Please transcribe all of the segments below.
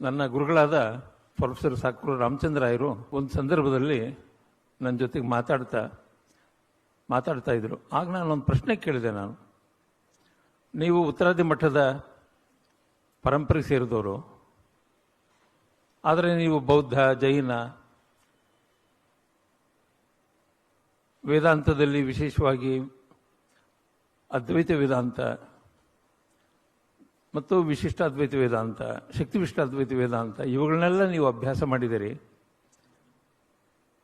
ನನ್ನ ಗುರುಗಳಾದ ಪ್ರೊಫೆಸರ್ ಸಾಕೂರು ರಾಮಚಂದ್ರ ರಾಯರು ಒಂದು ಸಂದರ್ಭದಲ್ಲಿ ನನ್ನ ಜೊತೆಗೆ ಮಾತಾಡ್ತಾ ಮಾತಾಡ್ತಾ ಇದ್ರು. ಆಗ ನಾನು ಒಂದು ಪ್ರಶ್ನೆ ಕೇಳಿದೆ ನಾನು. ನೀವು ಉತ್ತರಾದಿ ಮಠದ ಪರಂಪರೆಗೆ ಸೇರಿದವರು. ಆದರೆ ನೀವು ಬೌದ್ಧ, ಜೈನ, ವೇದಾಂತದಲ್ಲಿ ವಿಶೇಷವಾಗಿ ಅದ್ವೈತ ವೇದಾಂತ ಮತ್ತು ವಿಶಿಷ್ಟ ಅದ್ವೈತ ವೇದಾಂತ ಶಕ್ತಿ ವಿಶಿಷ್ಟ ಅದ್ವೈತ ವೇದಾಂತ ಇವುಗಳನ್ನೆಲ್ಲ ನೀವು ಅಭ್ಯಾಸ ಮಾಡಿದಿರಿ.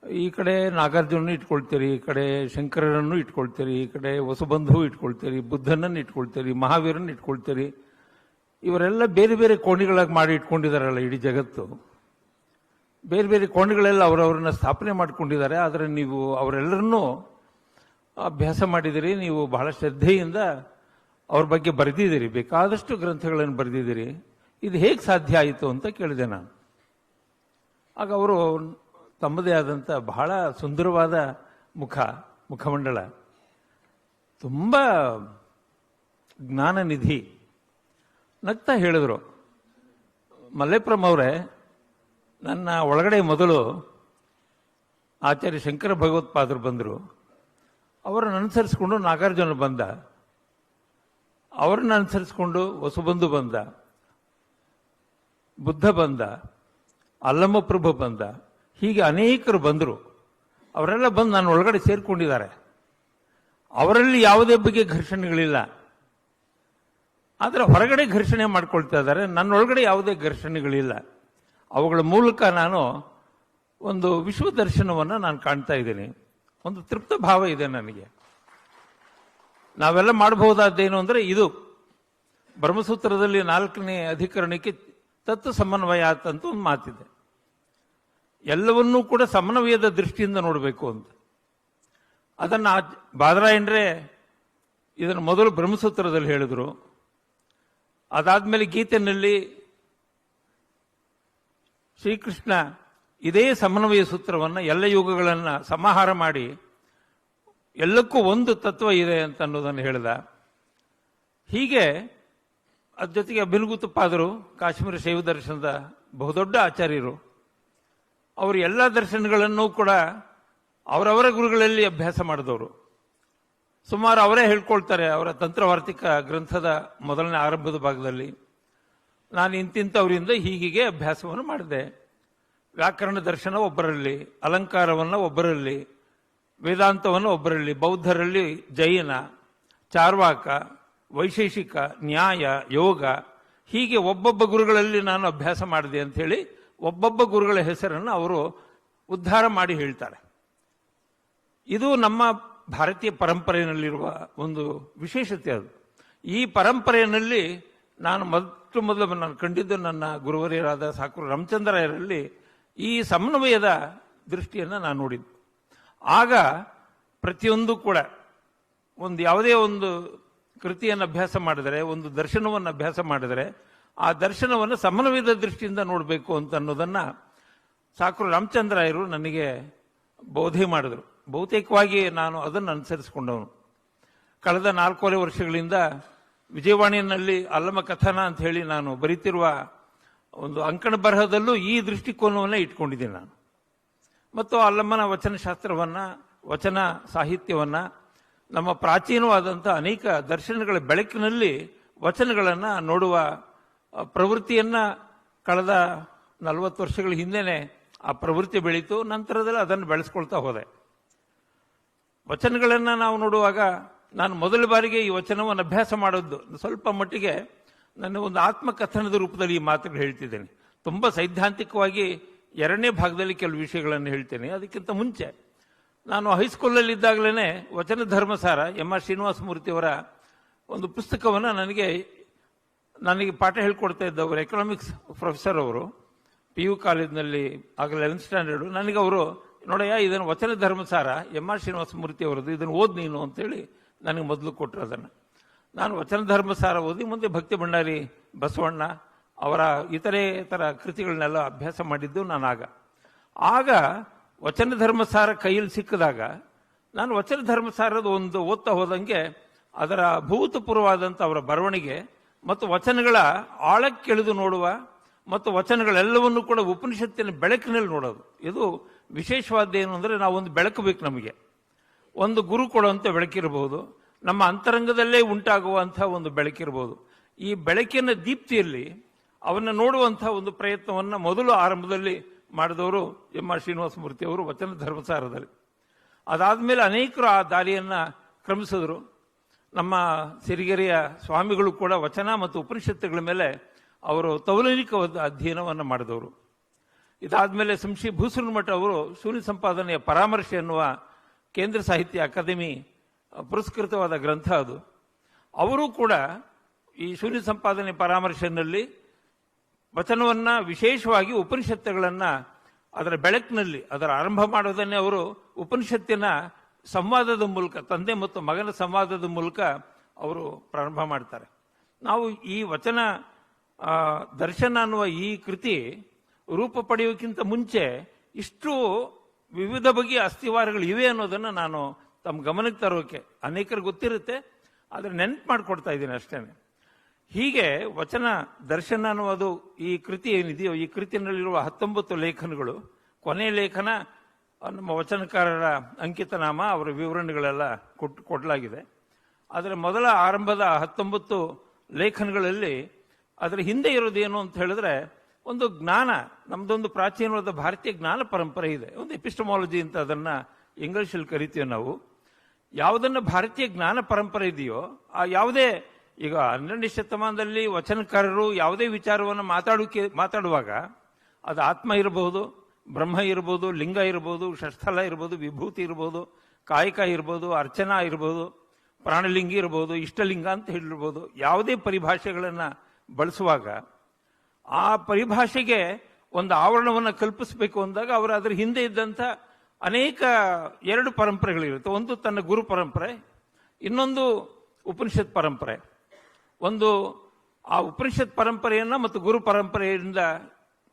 ಈ ಕಡೆ ನಾಗಾರ್ಜುನನ್ನು ಇಟ್ಕೊಳ್ತೀರಿ, ಈ ಕಡೆ ಶಂಕರರನ್ನು ಇಟ್ಕೊಳ್ತೀರಿ, ಈ ಕಡೆ ವಸುಬಂಧು ಇಟ್ಕೊಳ್ತೀರಿ, ಬುದ್ಧನನ್ನು ಇಟ್ಕೊಳ್ತೀರಿ ಮಹಾವೀರನ್ನು ಇಟ್ಕೊಳ್ತೀರಿ. ಇವರೆಲ್ಲ ಬೇರೆ ಬೇರೆ ಕೋಣೆಗಳಾಗಿ ಮಾಡಿ ಇಟ್ಕೊಂಡಿದ್ದಾರಲ್ಲ ಇಡೀ ಜಗತ್ತು. ಬೇರೆ ಬೇರೆ ಕೋಣೆಗಳೆಲ್ಲ ಅವರವರನ್ನ ಸ್ಥಾಪನೆ ಮಾಡ್ಕೊಂಡಿದ್ದಾರೆ, ಆದರೆ ನೀವು ಅವರೆಲ್ಲರನ್ನೂ ಅಭ್ಯಾಸ ಮಾಡಿದಿರಿ, ನೀವು ಬಹಳ ಶ್ರದ್ಧೆಯಿಂದ ಅವ್ರ ಬಗ್ಗೆ ಬರೆದಿದ್ದೀರಿ, ಬೇಕಾದಷ್ಟು ಗ್ರಂಥಗಳನ್ನು ಬರೆದಿದ್ದೀರಿ, ಇದು ಹೇಗೆ ಸಾಧ್ಯ ಆಯಿತು ಅಂತ ಕೇಳಿದೆ ನಾನು. ಆಗ ಅವರು ತಮ್ಮದೇ ಆದಂಥ ಬಹಳ ಸುಂದರವಾದ ಮುಖ, ಮುಖಮಂಡಲ, ತುಂಬ ಜ್ಞಾನನಿಧಿ ನಗ್ತಾ ಹೇಳಿದ್ರು. ಮಲ್ಲೇಪ್ರಮ್ ಅವರೇ, ನನ್ನ ಒಳಗಡೆ ಮೊದಲು ಆಚಾರ್ಯ ಶಂಕರ ಭಗವತ್ಪಾದರು ಬಂದರು. ಅವರನ್ನು ಅನುಸರಿಸಿಕೊಂಡು ನಾಗಾರ್ಜುನ ಬಂದ. ಅವರನ್ನು ಅನುಸರಿಸಿಕೊಂಡು ವಸುಬಂಧು ಬಂದ, ಬುದ್ಧ ಬಂದ ಅಲ್ಲಮಪ್ರಭು ಬಂದ, ಹೀಗೆ ಅನೇಕರು ಬಂದರು. ಅವರೆಲ್ಲ ಬಂದು ನಾನು ಒಳಗಡೆ ಸೇರಿಕೊಂಡಿದ್ದಾರೆ. ಅವರಲ್ಲಿ ಯಾವುದೇ ಬಗ್ಗೆ ಘರ್ಷಣೆಗಳಿಲ್ಲ. ಆದರೆ ಹೊರಗಡೆ ಘರ್ಷಣೆ ಮಾಡ್ಕೊಳ್ತಾ ಇದ್ದಾರೆ. ನನ್ನೊಳಗಡೆ ಯಾವುದೇ ಘರ್ಷಣೆಗಳಿಲ್ಲ. ಅವುಗಳ ಮೂಲಕ ನಾನು ಒಂದು ವಿಶ್ವ ದರ್ಶನವನ್ನು ನಾನು ಕಾಣ್ತಾ ಇದ್ದೀನಿ. ಒಂದು ತೃಪ್ತ ಭಾವ ಇದೆ ನನಗೆ. ನಾವೆಲ್ಲ ಮಾಡಬಹುದಾದ್ದೇನು ಅಂದರೆ ಇದು ಬ್ರಹ್ಮಸೂತ್ರದಲ್ಲಿ ನಾಲ್ಕನೇ ಅಧಿಕರಣಕ್ಕೆ ತತ್ವ ಸಮನ್ವಯ ಅಂತ ಒಂದು ಮಾತಿದೆ. ಎಲ್ಲವನ್ನೂ ಕೂಡ ಸಮನ್ವಯದ ದೃಷ್ಟಿಯಿಂದ ನೋಡಬೇಕು ಅಂತ. ಅದನ್ನು ಬಾದರಾಯಣರೇ ಇದನ್ನು ಮೊದಲು ಬ್ರಹ್ಮಸೂತ್ರದಲ್ಲಿ ಹೇಳಿದರು. ಅದಾದ್ಮೇಲೆ ಗೀತೆಯಲ್ಲಿ ಶ್ರೀಕೃಷ್ಣ ಇದೇ ಸಮನ್ವಯ ಸೂತ್ರವನ್ನು ಎಲ್ಲ ಯುಗಗಳನ್ನು ಸಮಾಹಾರ ಮಾಡಿ ಎಲ್ಲಕ್ಕೂ ಒಂದು ತತ್ವ ಇದೆ ಅಂತ ಅನ್ನೋದನ್ನು ಹೇಳಿದ. ಹೀಗೆ ಅದ್ರ ಜೊತೆಗೆ ಅಭಿನಗುತ್ತಪ್ಪಾದರು ಕಾಶ್ಮೀರ ಶೈವ ದರ್ಶನದ ಬಹುದೊಡ್ಡ ಆಚಾರ್ಯರು. ಅವರು ಎಲ್ಲ ದರ್ಶನಗಳನ್ನು ಕೂಡ ಅವರವರ ಗುರುಗಳಲ್ಲಿ ಅಭ್ಯಾಸ ಮಾಡಿದವರು. ಸುಮಾರು ಅವರೇ ಹೇಳ್ಕೊಳ್ತಾರೆ ಅವರ ತಂತ್ರವಾರ್ತಿಕ ಗ್ರಂಥದ ಮೊದಲನೇ ಆರಂಭದ ಭಾಗದಲ್ಲಿ. ನಾನು ಇಂತಿಂಥವರಿಂದ ಹೀಗಿಗೆ ಅಭ್ಯಾಸವನ್ನು ಮಾಡಿದೆ. ವ್ಯಾಕರಣ ದರ್ಶನ ಒಬ್ಬರಲ್ಲಿ, ಅಲಂಕಾರವನ್ನು ಒಬ್ಬರಲ್ಲಿ ವೇದಾಂತವನ್ನು ಒಬ್ಬರಲ್ಲಿ, ಬೌದ್ಧರಲ್ಲಿ ಜೈನ, ಚಾರ್ವಾಕ, ವೈಶೇಷಿಕ, ನ್ಯಾಯ, ಯೋಗ, ಹೀಗೆ ಒಬ್ಬೊಬ್ಬ ಗುರುಗಳಲ್ಲಿ ನಾನು ಅಭ್ಯಾಸ ಮಾಡಿದೆ ಅಂತ ಹೇಳಿ ಒಬ್ಬೊಬ್ಬ ಗುರುಗಳ ಹೆಸರನ್ನು ಅವರು ಉದ್ಧಾರ ಮಾಡಿ ಹೇಳ್ತಾರೆ. ಇದು ನಮ್ಮ ಭಾರತೀಯ ಪರಂಪರೆಯಲ್ಲಿರುವ ಒಂದು ವಿಶೇಷತೆ ಅದು. ಈ ಪರಂಪರೆಯಲ್ಲಿ ನಾನು ಮೊದಲು ಮೊದಲು ನಾನು ಕಂಡಿದ್ದು ನನ್ನ ಗುರುವರಿಯರಾದ ಸಾಕು ರಾಮಚಂದ್ರಯ್ಯರಲ್ಲಿ ಈ ಸಮನ್ವಯದ ದೃಷ್ಟಿಯನ್ನು ನಾನು ನೋಡಿದ್ದು. ಆಗ ಪ್ರತಿಯೊಂದು ಕೂಡ ಒಂದು ಯಾವುದೇ ಒಂದು ಕೃತಿಯನ್ನು ಅಭ್ಯಾಸ ಮಾಡಿದರೆ, ಒಂದು ದರ್ಶನವನ್ನು ಅಭ್ಯಾಸ ಮಾಡಿದರೆ, ಆ ದರ್ಶನವನ್ನು ಸಮನ್ವಯದ ದೃಷ್ಟಿಯಿಂದ ನೋಡಬೇಕು ಅಂತ ಅನ್ನೋದನ್ನ ಸಾಕರು ರಾಮಚಂದ್ರಾಯರು ನನಗೆ ಬೋಧೆ ಮಾಡಿದರು. ಬಹುತೇಕವಾಗಿ ನಾನು ಅದನ್ನು ಅನುಸರಿಸಿಕೊಂಡವನು. ಕಳೆದ ನಾಲ್ಕೂವರೆ ವರ್ಷಗಳಿಂದ ವಿಜಯವಾಣಿಯಲ್ಲಿ ಅಲ್ಲಮ ಕಥನ ಅಂತ ಹೇಳಿ ನಾನು ಬರೀತಿರುವ ಒಂದು ಅಂಕಣ ಬರಹದಲ್ಲೂ ಈ ದೃಷ್ಟಿಕೋನವನ್ನೇ ಇಟ್ಕೊಂಡಿದ್ದೀನಿ ನಾನು. ಮತ್ತು ಅಲ್ಲಮ್ಮನ ವಚನಶಾಸ್ತ್ರವನ್ನು, ವಚನ ಸಾಹಿತ್ಯವನ್ನು, ನಮ್ಮ ಪ್ರಾಚೀನವಾದಂಥ ಅನೇಕ ದರ್ಶನಗಳ ಬೆಳಕಿನಲ್ಲಿ ವಚನಗಳನ್ನು ನೋಡುವ ಪ್ರವೃತ್ತಿಯನ್ನು ಕಳೆದ ನಲವತ್ತು ವರ್ಷಗಳ ಹಿಂದೆನೆ ಆ ಪ್ರವೃತ್ತಿ ಬೆಳೀತು. ನಂತರದಲ್ಲಿ ಅದನ್ನು ಬೆಳೆಸ್ಕೊಳ್ತಾ ಹೋದೆ. ವಚನಗಳನ್ನು ನಾವು ನೋಡುವಾಗ ನಾನು ಮೊದಲ ಬಾರಿಗೆ ಈ ವಚನವನ್ನು ಅಭ್ಯಾಸ ಮಾಡೋದು. ಸ್ವಲ್ಪ ಮಟ್ಟಿಗೆ ನನ್ನ ಒಂದು ಆತ್ಮಕಥನದ ರೂಪದಲ್ಲಿ ಈ ಮಾತುಗಳು ಹೇಳ್ತಿದ್ದೇನೆ. ತುಂಬ ಸೈದ್ಧಾಂತಿಕವಾಗಿ ಎರಡನೇ ಭಾಗದಲ್ಲಿ ಕೆಲವು ವಿಷಯಗಳನ್ನು ಹೇಳ್ತೇನೆ. ಅದಕ್ಕಿಂತ ಮುಂಚೆ ನಾನು ಹೈಸ್ಕೂಲಲ್ಲಿ ಇದ್ದಾಗಲೇ ವಚನ ಧರ್ಮಸಾರ ಎಂ ಆರ್ ಶ್ರೀನಿವಾಸ ಮೂರ್ತಿಯವರ ಒಂದು ಪುಸ್ತಕವನ್ನು ನನಗೆ ನನಗೆ ಪಾಠ ಹೇಳ್ಕೊಡ್ತಾ ಇದ್ದವರು ಎಕನಾಮಿಕ್ಸ್ ಪ್ರೊಫೆಸರ್ ಅವರು ಪಿ ಯು ಕಾಲೇಜಿನಲ್ಲಿ ಆಗ ಲೆವೆಂತ್ ಸ್ಟ್ಯಾಂಡರ್ಡು ನನಗೆ ಅವರು, ನೋಡಯ್ಯ, ಇದನ್ನು ವಚನ ಧರ್ಮಸಾರ ಎಂ ಆರ್ ಶ್ರೀನಿವಾಸ ಮೂರ್ತಿ ಅವರದ್ದು, ಇದನ್ನು ಓದ್ ನೀನು ಅಂತೇಳಿ ನನಗೆ ಮೊದಲು ಕೊಟ್ಟರು ಅದನ್ನು. ನಾನು ವಚನ ಧರ್ಮಸಾರ ಓದಿ ಮುಂದೆ ಭಕ್ತಿ ಭಂಡಾರಿ ಬಸವಣ್ಣ ಅವರ ಇತರೆ ಥರ ಕೃತಿಗಳನ್ನೆಲ್ಲ ಅಭ್ಯಾಸ ಮಾಡಿದ್ದು ನಾನು ಆಗ ಆಗ ವಚನ ಧರ್ಮಸಾರ ಕೈಯಲ್ಲಿ ಸಿಕ್ಕಿದಾಗ ನಾನು ವಚನ ಧರ್ಮಸಾರದ ಒಂದು ಓದ್ತಾ ಹೋದಂಗೆ ಅದರ ಭೂತಪೂರ್ವವಾದಂಥ ಅವರ ಬರವಣಿಗೆ ಮತ್ತು ವಚನಗಳ ಆಳಕ್ಕಿಳಿದು ನೋಡುವ ಮತ್ತು ವಚನಗಳೆಲ್ಲವನ್ನು ಕೂಡ ಉಪನಿಷತ್ತಿನ ಬೆಳಕಿನಲ್ಲಿ ನೋಡೋದು. ಇದು ವಿಶೇಷವಾದ ಏನು ಅಂದರೆ ನಾವು ಒಂದು ಬೆಳಕು ಬೇಕು ನಮಗೆ. ಒಂದು ಗುರು ಕೊಡುವಂಥ ಬೆಳಕಿರಬಹುದು, ನಮ್ಮ ಅಂತರಂಗದಲ್ಲೇ ಉಂಟಾಗುವಂಥ ಒಂದು ಬೆಳಕಿರಬಹುದು. ಈ ಬೆಳಕಿನ ದೀಪ್ತಿಯಲ್ಲಿ ಅವನ್ನ ನೋಡುವಂತಹ ಒಂದು ಪ್ರಯತ್ನವನ್ನ ಮೊದಲು ಆರಂಭದಲ್ಲಿ ಮಾಡಿದವರು ಎಂ ಆರ್ ಶ್ರೀನಿವಾಸ ಮೂರ್ತಿ ಅವರು ವಚನ ಧರ್ಮಸಾರದಲ್ಲಿ. ಅದಾದ್ಮೇಲೆ ಅನೇಕರು ಆ ದಾರಿಯನ್ನ ಕ್ರಮಿಸಿದ್ರು. ನಮ್ಮ ಸಿರಿಗೆರೆಯ ಸ್ವಾಮಿಗಳು ಕೂಡ ವಚನ ಮತ್ತು ಉಪನಿಷತ್ತುಗಳ ಮೇಲೆ ಅವರು ತೌಲನಿಕವಾದ ಅಧ್ಯಯನವನ್ನು ಮಾಡಿದವರು. ಇದಾದ್ಮೇಲೆ ಸಂಶಿ ಭೂಸುರಮಠ ಮಠ ಅವರು ಶೂನ್ಯ ಸಂಪಾದನೆಯ ಪರಾಮರ್ಶೆ ಎನ್ನುವ ಕೇಂದ್ರ ಸಾಹಿತ್ಯ ಅಕಾಡೆಮಿ ಪುರಸ್ಕೃತವಾದ ಗ್ರಂಥ ಅದು. ಅವರು ಕೂಡ ಈ ಶೂನ್ಯ ಸಂಪಾದನೆ ಪರಾಮರ್ಶೆನಲ್ಲಿ ವಚನವನ್ನ ವಿಶೇಷವಾಗಿ ಉಪನಿಷತ್ತುಗಳನ್ನು ಅದರ ಬೆಳಕಿನಲ್ಲಿ, ಅದರ ಆರಂಭ ಮಾಡೋದನ್ನೇ ಅವರು ಉಪನಿಷತ್ತಿನ ಸಂವಾದದ ಮೂಲಕ, ತಂದೆ ಮತ್ತು ಮಗನ ಸಂವಾದದ ಮೂಲಕ ಅವರು ಪ್ರಾರಂಭ ಮಾಡ್ತಾರೆ. ನಾವು ಈ ವಚನ ದರ್ಶನ ಅನ್ನುವ ಈ ಕೃತಿ ರೂಪ ಪಡೆಯೋಕ್ಕಿಂತ ಮುಂಚೆ ಇಷ್ಟು ವಿವಿಧ ಬಗೆಯ ಅಸ್ಥಿವಾರಗಳು ಇವೆ ಅನ್ನೋದನ್ನು ನಾನು ತಮ್ಮ ಗಮನಕ್ಕೆ ತರೋಕೆ ಅನೇಕರಿಗೆ ಗೊತ್ತಿರುತ್ತೆ. ಆದರೆ ನೆನಪು ಮಾಡಿಕೊಡ್ತಾ ಇದ್ದೀನಿ ಅಷ್ಟೇನೆ. ಹೀಗೆ ವಚನ ದರ್ಶನ ಅನ್ನುವುದು ಈ ಕೃತಿ ಏನಿದೆಯೋ, ಈ ಕೃತಿನಲ್ಲಿರುವ ಹತ್ತೊಂಬತ್ತು ಲೇಖನಗಳು. ಕೊನೆ ಲೇಖನ ನಮ್ಮ ವಚನಕಾರರ ಅಂಕಿತನಾಮ, ಅವರ ವಿವರಣೆಗಳೆಲ್ಲ ಕೊಟ್ಟು ಕೊಡಲಾಗಿದೆ. ಅದರ ಮೊದಲ ಆರಂಭದ ಹತ್ತೊಂಬತ್ತು ಲೇಖನಗಳಲ್ಲಿ ಅದರ ಹಿಂದೆ ಇರೋದೇನು ಅಂತ ಹೇಳಿದ್ರೆ, ಒಂದು ಜ್ಞಾನ, ನಮ್ದೊಂದು ಪ್ರಾಚೀನವಾದ ಭಾರತೀಯ ಜ್ಞಾನ ಪರಂಪರೆ ಇದೆ. ಒಂದು ಎಪಿಸ್ಟಮಾಲಜಿ ಅಂತ ಅದನ್ನ ಇಂಗ್ಲಿಷಲ್ಲಿ ಕರಿತೀವಿ ನಾವು. ಯಾವುದನ್ನು ಭಾರತೀಯ ಜ್ಞಾನ ಪರಂಪರೆ ಇದೆಯೋ, ಆ ಯಾವುದೇ ಈಗ ಹನ್ನೆರಡನೇ ಶತಮಾನದಲ್ಲಿ ವಚನಕಾರರು ಯಾವುದೇ ವಿಚಾರವನ್ನು ಮಾತಾಡೋಕೆ ಮಾತಾಡುವಾಗ ಅದು ಆತ್ಮ ಇರಬಹುದು, ಬ್ರಹ್ಮ ಇರ್ಬೋದು ಲಿಂಗ ಇರ್ಬೋದು ಷಷ್ಠಲ ಇರ್ಬೋದು ವಿಭೂತಿ ಇರ್ಬೋದು ಕಾಯಕ ಇರ್ಬೋದು ಅರ್ಚನಾ ಇರ್ಬೋದು ಪ್ರಾಣಲಿಂಗಿ ಇರ್ಬೋದು ಇಷ್ಟಲಿಂಗ ಅಂತ ಹೇಳಿರ್ಬೋದು ಯಾವುದೇ ಪರಿಭಾಷೆಗಳನ್ನು ಬಳಸುವಾಗ ಆ ಪರಿಭಾಷೆಗೆ ಒಂದು ಆವರಣವನ್ನು ಕಲ್ಪಿಸಬೇಕು ಅಂದಾಗ ಅವರು ಅದರ ಹಿಂದೆ ಇದ್ದಂಥ ಅನೇಕ ಎರಡು ಪರಂಪರೆಗಳಿರುತ್ತೆ. ಒಂದು ತನ್ನ ಗುರು ಪರಂಪರೆ, ಇನ್ನೊಂದು ಉಪನಿಷತ್ ಪರಂಪರೆ. ಒಂದು ಆ ಉಪನಿಷತ್ ಪರಂಪರೆಯನ್ನ ಮತ್ತು ಗುರು ಪರಂಪರೆಯಿಂದ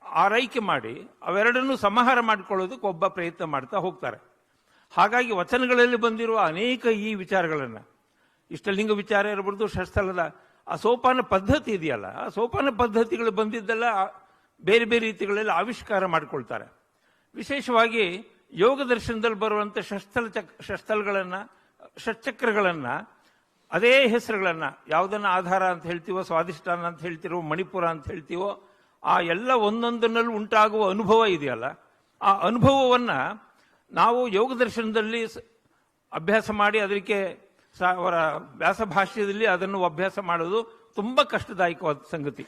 ಆರೈಕೆ ಮಾಡಿ ಅವೆರಡನ್ನೂ ಸಮಾಹಾರ ಮಾಡಿಕೊಳ್ಳೋದಕ್ಕೆ ಒಬ್ಬ ಪ್ರಯತ್ನ ಮಾಡ್ತಾ ಹೋಗ್ತಾರೆ. ಹಾಗಾಗಿ ವಚನಗಳಲ್ಲಿ ಬಂದಿರುವ ಅನೇಕ ಈ ವಿಚಾರಗಳನ್ನ, ಇಷ್ಟಲಿಂಗ ವಿಚಾರ ಇರಬಾರ್ದು ಶಸ್ತಲದ ಆ ಸೋಪಾನ ಪದ್ಧತಿ ಇದೆಯಲ್ಲ, ಆ ಸೋಪಾನ ಪದ್ಧತಿಗಳು ಬಂದಿದ್ದೆಲ್ಲ ಬೇರೆ ಬೇರೆ ರೀತಿಗಳಲ್ಲಿ ಆವಿಷ್ಕಾರ ಮಾಡಿಕೊಳ್ತಾರೆ. ವಿಶೇಷವಾಗಿ ಯೋಗ ದರ್ಶನದಲ್ಲಿ ಬರುವಂತ ಷಷ್ಠಲ ಚಕ್ ಷಷ್ಠಲ್ಗಳನ್ನ ಷಟ್ಚಕ್ರಗಳನ್ನ ಅದೇ ಹೆಸರುಗಳನ್ನು. ಯಾವುದನ್ನ ಆಧಾರ ಅಂತ ಹೇಳ್ತೀವೋ ಸ್ವಾದಿಷ್ಠಾನ ಅಂತ ಹೇಳ್ತಿರೋ, ಮಣಿಪುರ ಅಂತ ಹೇಳ್ತೀವೋ, ಆ ಎಲ್ಲ ಒಂದೊಂದರಲ್ಲಿ ಉಂಟಾಗುವ ಅನುಭವ ಇದೆಯಲ್ಲ. ಆ ಅನುಭವವನ್ನು ನಾವು ಯೋಗ ದರ್ಶನದಲ್ಲಿ ಅಭ್ಯಾಸ ಮಾಡಿ ಅದಕ್ಕೆ ಅವರ ವ್ಯಾಸ ಭಾಷ್ಯದಲ್ಲಿ ಅದನ್ನು ಅಭ್ಯಾಸ ಮಾಡೋದು ತುಂಬ ಕಷ್ಟದಾಯಕವಾದ ಸಂಗತಿ.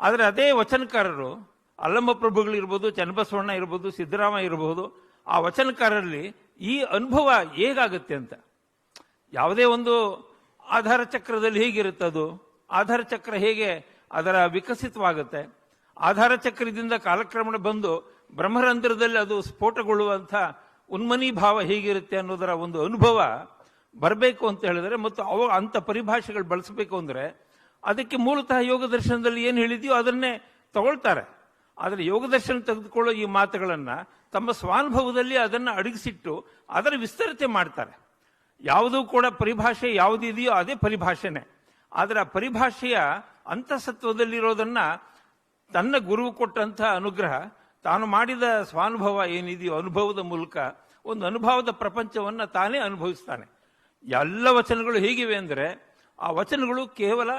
ಆದರೆ ಅದೇ ವಚನಕಾರರು, ಅಲ್ಲಮ್ಮ ಪ್ರಭುಗಳಿರ್ಬೋದು ಚನ್ನಬಸವಣ್ಣ ಇರ್ಬೋದು ಸಿದ್ದರಾಮ ಇರಬಹುದು ಆ ವಚನಕಾರರಲ್ಲಿ ಈ ಅನುಭವ ಹೇಗಾಗುತ್ತೆ ಅಂತ. ಯಾವುದೇ ಒಂದು ಆಧಾರ ಚಕ್ರದಲ್ಲಿ ಹೇಗಿರುತ್ತದು. ಆಧಾರ ಚಕ್ರ ಹೇಗೆ? ಅದರ ವಿಕಸಿತವಾಗುತ್ತೆ. ಆಧಾರ ಚಕ್ರದಿಂದ ಕಾಲಕ್ರಮಣ ಬಂದು ಬ್ರಹ್ಮರಂಧ್ರದಲ್ಲಿ ಅದು ಸ್ಫೋಟಗೊಳ್ಳುವಂಥ ಉನ್ಮನಿ ಭಾವ ಹೇಗಿರುತ್ತೆ ಅನ್ನೋದರ ಒಂದು ಅನುಭವ ಬರಬೇಕು ಅಂತ ಹೇಳಿದ್ರೆ ಮತ್ತು ಅವ ಅಂತ ಪರಿಭಾಷೆಗಳು ಬಳಸಬೇಕು ಅಂದ್ರೆ ಅದಕ್ಕೆ ಮೂಲತಃ ಯೋಗ ದರ್ಶನದಲ್ಲಿ ಏನು ಹೇಳಿದೆಯೋ ಅದನ್ನೇ ತಗೊಳ್ತಾರೆ. ಆದರೆ ಯೋಗ ದರ್ಶನ ತೆಗೆದುಕೊಳ್ಳೋ ಈ ಮಾತುಗಳನ್ನ ತಮ್ಮ ಸ್ವಾನುಭವದಲ್ಲಿ ಅದನ್ನ ಅಡಗಿಸಿಟ್ಟು ಅದರ ವಿಸ್ತರತೆ ಮಾಡ್ತಾರೆ. ಯಾವುದೂ ಕೂಡ ಪರಿಭಾಷೆ ಯಾವುದಿದೆಯೋ ಅದೇ ಪರಿಭಾಷೆನೆ. ಆದರೆ ಆ ಪರಿಭಾಷೆಯ ಅಂತಸತ್ವದಲ್ಲಿರೋದನ್ನ ತನ್ನ ಗುರು ಕೊಟ್ಟಂತಹ ಅನುಗ್ರಹ, ತಾನು ಮಾಡಿದ ಸ್ವಾನುಭವ ಏನಿದೆಯೋ ಅನುಭವದ ಮೂಲಕ ಒಂದು ಅನುಭವದ ಪ್ರಪಂಚವನ್ನ ತಾನೇ ಅನುಭವಿಸ್ತಾನೆ. ಎಲ್ಲ ವಚನಗಳು ಹೇಗಿವೆ ಅಂದರೆ, ಆ ವಚನಗಳು ಕೇವಲ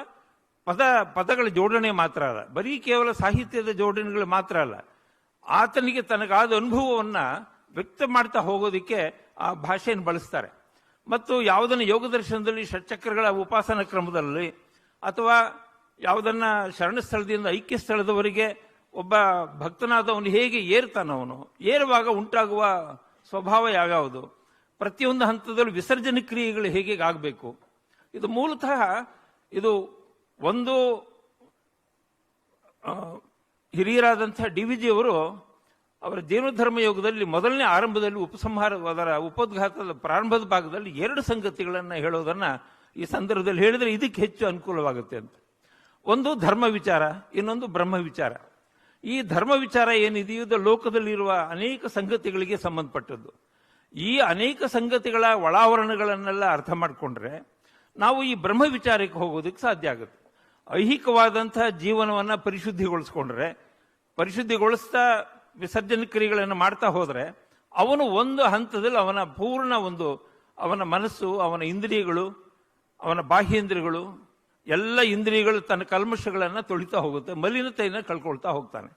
ಪದ, ಪದಗಳ ಜೋಡಣೆ ಮಾತ್ರ ಅಲ್ಲ, ಬರೀ ಕೇವಲ ಸಾಹಿತ್ಯದ ಜೋಡಣೆಗಳು ಮಾತ್ರ ಅಲ್ಲ. ಆತನಿಗೆ ತನಗಾದ ಅನುಭವವನ್ನು ವ್ಯಕ್ತ ಮಾಡ್ತಾ ಹೋಗೋದಕ್ಕೆ ಆ ಭಾಷೆಯನ್ನು ಬಳಸ್ತಾರೆ. ಮತ್ತು ಯಾವುದನ್ನು ಯೋಗ ದರ್ಶನದಲ್ಲಿ ಷಟ್ಚಕ್ರಗಳ ಉಪಾಸನ ಕ್ರಮದಲ್ಲಿ ಅಥವಾ ಯಾವುದನ್ನು ಶರಣ ಸ್ಥಳದಿಂದ ಐಕ್ಯ ಸ್ಥಳದವರೆಗೆ ಒಬ್ಬ ಭಕ್ತನಾದವನು ಹೇಗೆ ಏರ್ತಾನವನು ಏರುವಾಗ ಉಂಟಾಗುವ ಸ್ವಭಾವ ಯಾವ್ಯಾವುದು, ಪ್ರತಿಯೊಂದು ಹಂತದಲ್ಲೂ ವಿಸರ್ಜನೆ ಕ್ರಿಯೆಗಳು ಹೇಗೆ ಆಗಬೇಕು. ಇದು ಮೂಲತಃ ಇದು ಒಂದು ಹಿರಿಯರಾದಂಥ ಡಿ ವಿ ಅವರು ಅವರ ಜೀವನಧರ್ಮ ಯೋಗದಲ್ಲಿ ಮೊದಲನೇ ಆರಂಭದಲ್ಲಿ ಉಪಸಂಹಾರ ಅದರ ಉಪೋದ್ಘಾತದ ಪ್ರಾರಂಭದ ಭಾಗದಲ್ಲಿ ಎರಡು ಸಂಗತಿಗಳನ್ನು ಹೇಳೋದನ್ನು ಈ ಸಂದರ್ಭದಲ್ಲಿ ಹೇಳಿದ್ರೆ ಇದಕ್ಕೆ ಹೆಚ್ಚು ಅನುಕೂಲವಾಗುತ್ತೆ ಅಂತ. ಒಂದು ಧರ್ಮ ವಿಚಾರ, ಇನ್ನೊಂದು ಬ್ರಹ್ಮ ವಿಚಾರ. ಈ ಧರ್ಮ ವಿಚಾರ ಏನಿದೆಯೋ ಇದು ಲೋಕದಲ್ಲಿರುವ ಅನೇಕ ಸಂಗತಿಗಳಿಗೆ ಸಂಬಂಧಪಟ್ಟದ್ದು. ಈ ಅನೇಕ ಸಂಗತಿಗಳ ಒಳಾವರಣಗಳನ್ನೆಲ್ಲ ಅರ್ಥ ಮಾಡಿಕೊಂಡ್ರೆ ನಾವು ಈ ಬ್ರಹ್ಮ ವಿಚಾರಕ್ಕೆ ಹೋಗೋದಕ್ಕೆ ಸಾಧ್ಯ ಆಗುತ್ತೆ. ಐಹಿಕವಾದಂತಹ ಜೀವನವನ್ನ ಪರಿಶುದ್ಧಿಗೊಳಿಸ್ಕೊಂಡ್ರೆ, ಪರಿಶುದ್ಧಿಗೊಳಿಸ್ತಾ ವಿಸರ್ಜನೆ ಕ್ರಿಯೆಗಳನ್ನು ಮಾಡ್ತಾ ಹೋದರೆ ಅವನು ಒಂದು ಹಂತದಲ್ಲಿ ಅವನ ಪೂರ್ಣ ಒಂದು, ಅವನ ಮನಸ್ಸು, ಅವನ ಇಂದ್ರಿಯಗಳು, ಅವನ ಬಾಹ್ಯೇಂದ್ರಿಯಗಳು, ಎಲ್ಲ ಇಂದ್ರಿಯಗಳು ತನ್ನ ಕಲ್ಮಶಗಳನ್ನು ತೊಳಿತಾ ಹೋಗುತ್ತೆ, ಮಲಿನತೆಯನ್ನು ಕಳ್ಕೊಳ್ತಾ ಹೋಗ್ತಾನೆ.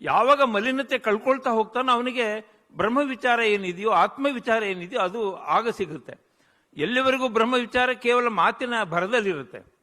ಯಾವಾಗ ಮಲಿನತೆ ಕಳ್ಕೊಳ್ತಾ ಹೋಗ್ತಾನೋ ಅವನಿಗೆ ಬ್ರಹ್ಮ ವಿಚಾರ ಏನಿದೆಯೋ, ಆತ್ಮ ವಿಚಾರ ಏನಿದೆಯೋ ಅದು ಆಗ ಸಿಗುತ್ತೆ. ಎಲ್ಲಿವರೆಗೂ ಬ್ರಹ್ಮ ವಿಚಾರ ಕೇವಲ ಮಾತಿನ ಭರದಲ್ಲಿರುತ್ತೆ.